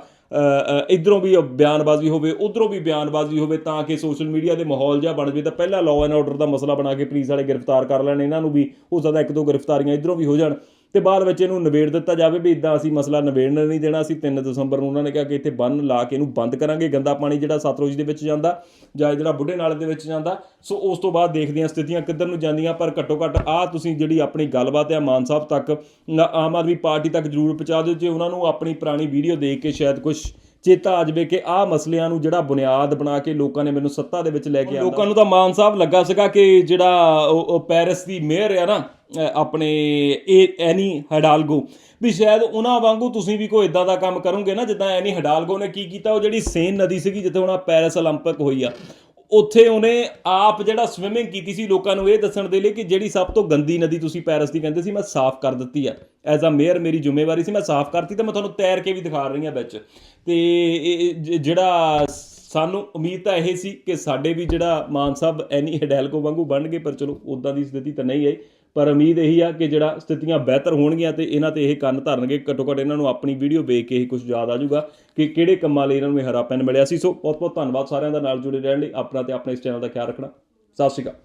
ਇਧਰੋਂ ਵੀ ਬਿਆਨਬਾਜ਼ੀ ਹੋਵੇ, ਉਧਰੋਂ ਵੀ ਬਿਆਨਬਾਜ਼ੀ ਹੋਵੇ ਤਾਂ ਕਿ ਸੋਸ਼ਲ ਮੀਡੀਆ ਦੇ ਮਾਹੌਲ ਜਿਹਾ ਬਣ ਜਾਵੇ। ਤਾਂ ਪਹਿਲਾਂ ਲਾਅ ਐਂਡ ਆਰਡਰ ਦਾ ਮਸਲਾ ਬਣਾ ਕੇ ਪੁਲਿਸ ਵਾਲੇ ਗ੍ਰਿਫਤਾਰ ਕਰ ਲੈਣ। ਇਹਨਾਂ ਨੂੰ ਵੀ ਹੋ ਸਕਦਾ ਇੱਕ ਦੋ ਗ੍ਰਿਫਤਾਰੀਆਂ ਇਧਰੋਂ ਵੀ ਹੋ ਜਾਣ। ਤੇ ਬਾਅਦ ਵਿੱਚ ਇਹਨੂੰ ਨਿਬੇੜ ਦਿੱਤਾ ਜਾਵੇ ਵੀ ਇਦਾਂ ਅਸੀਂ ਮਸਲਾ ਨਿਬੇੜਨ ਨਹੀਂ ਦੇਣਾ, ਅਸੀਂ 3 ਦਸੰਬਰ ਨੂੰ ਉਹਨਾਂ ਨੇ ਕਿਹਾ ਕਿ ਇੱਥੇ ਬੰਨ ਲਾ ਕੇ ਇਹਨੂੰ ਬੰਦ ਕਰਾਂਗੇ, ਗੰਦਾ ਪਾਣੀ ਜਿਹੜਾ ਸਤਲੁਜ ਦੇ ਵਿੱਚ ਜਾਂਦਾ ਜਾਂ ਜਿਹੜਾ ਬੁੱਢੇ ਨਾਲੇ ਦੇ ਵਿੱਚ ਜਾਂਦਾ, ਸੋ ਉਸ ਤੋਂ ਬਾਅਦ ਦੇਖਦੇ ਹਾਂ ਸਥਿਤੀਆਂ ਕਿੱਧਰ ਨੂੰ ਜਾਂਦੀਆਂ, ਪਰ ਘੱਟੋ ਘੱਟ ਆ ਤੁਸੀਂ ਜਿਹੜੀ ਆਪਣੀ ਗੱਲਬਾਤ ਹੈ ਮਾਨ ਸਾਹਿਬ ਤੱਕ ਆਮ ਆਦਮੀ ਪਾਰਟੀ ਤੱਕ ਜ਼ਰੂਰ ਪਹੁੰਚਾ ਦਿਓ, ਜੇ ਉਹਨਾਂ ਨੂੰ ਆਪਣੀ ਪੁਰਾਣੀ ਵੀਡੀਓ ਦੇਖ ਕੇ ਸ਼ਾਇਦ ਕੁਝ ਚੇਤਾ ਆ ਜਾਵੇ ਕਿ ਆਹ ਮਸਲਿਆਂ ਨੂੰ ਜਿਹੜਾ ਬੁਨਿਆਦ ਬਣਾ ਕੇ ਲੋਕਾਂ ਨੇ ਮੈਨੂੰ ਸੱਤਾ ਦੇ ਵਿੱਚ ਲੈ ਕੇ ਆਂਦਾ ਲੋਕਾਂ ਨੂੰ ਤਾਂ ਮਾਨ ਸਾਹਿਬ ਲੱਗਾ ਸੀਗਾ ਕਿ ਜਿਹੜਾ ਉਹ ਉਹ ਪੈਰਿਸ ਦੀ ਮੇਅਰ ਆ ਨਾ ਅ, ਆਪਣੇ ਇਹ ਐਨੀ ਹਡਾਲਗੋ ਵੀ ਸ਼ਾਇਦ ਉਹਨਾਂ ਵਾਂਗੂ ਤੁਸੀਂ ਵੀ ਕੋਈ ਇਦਾਂ ਦਾ ਕੰਮ ਕਰੋਗੇ ਨਾ ਜਿੱਦਾਂ ਐਨੀ ਹਡਾਲਗੋ ਨੇ ਕੀ ਕੀਤਾ ਉਹ ਜਿਹੜੀ ਸੇਨ ਨਦੀ ਸੀਗੀ ਜਿੱਥੇ ਹੁਣ ਆਹ ਪੈਰਿਸ 올림픽 ਹੋਈ ਆ ਉੱਥੇ ਉਹਨੇ ਆਪ ਜਿਹੜਾ ਸਵਿਮਿੰਗ ਕੀਤੀ ਸੀ ਲੋਕਾਂ ਨੂੰ ਇਹ ਦੱਸਣ ਦੇ ਲਈ ਕਿ ਜਿਹੜੀ ਸਭ ਤੋਂ ਗੰਦੀ ਨਦੀ ਤੁਸੀਂ ਪੈਰਿਸ ਦੀ ਕਹਿੰਦੇ ਸੀ, ਮੈਂ ਸਾਫ਼ ਕਰ ਦਿੱਤੀ ਆ। ਐਜ਼ ਅ ਮੇਅਰ ਮੇਰੀ ਜ਼ਿੰਮੇਵਾਰੀ ਸੀ, ਮੈਂ ਸਾਫ਼ ਕਰਤੀ ਤੇ ਮੈਂ ਤੁਹਾਨੂੰ ਤੈਰ ਕੇ ਵੀ ਦਿਖਾ ਰਹੀ ਹਾਂ ਵਿੱਚ। ਤੇ ਜਿਹੜਾ ਸਾਨੂੰ ਉਮੀਦ ਤਾਂ ਇਹ ਸੀ ਕਿ ਸਾਡੇ ਵੀ ਜਿਹੜਾ ਮਾਨ ਸਾਹਿਬ ਐਨੀ ਹਡੈਲਕੋ ਵਾਂਗੂ ਬਣ ਗਏ, ਪਰ ਚਲੋ ਉਦਾਂ ਦੀ ਸਥਿਤੀ ਤਾਂ ਨਹੀਂ ਆਈ। ਪਰ ਉਮੀਦ ਇਹੀ ਆ ਕਿ ਜਿਹੜਾ ਸਥਿਤੀਆਂ ਬਿਹਤਰ ਹੋਣਗੀਆਂ ਤੇ ਇਹਨਾਂ ਤੇ ਇਹ ਕੰਨ ਧਰਨਗੇ। ਘੱਟੋ ਘੱਟ ਇਹਨਾਂ ਨੂੰ ਆਪਣੀ ਵੀਡੀਓ ਵੇਖ ਕੇ ਹੀ ਕੁਝ ਯਾਦ ਆ ਜਾਊਗਾ ਕਿ ਕਿਹੜੇ ਕੰਮਾਂ ਲਈ ਇਹਨਾਂ ਨੂੰ ਇਹ ਹਰਾ ਪੈਨ ਮਿਲਿਆ ਸੀ। ਸੋ ਬਹੁਤ ਬਹੁਤ ਧੰਨਵਾਦ ਸਾਰਿਆਂ ਦਾ ਨਾਲ ਜੁੜੇ ਰਹਿਣ ਲਈ। ਆਪਣਾ ਤੇ ਆਪਣੇ ਇਸ ਚੈਨਲ ਦਾ ਖਿਆਲ ਰੱਖਣਾ। ਸਤਿ ਸ਼੍ਰੀ ਅਕਾਲ।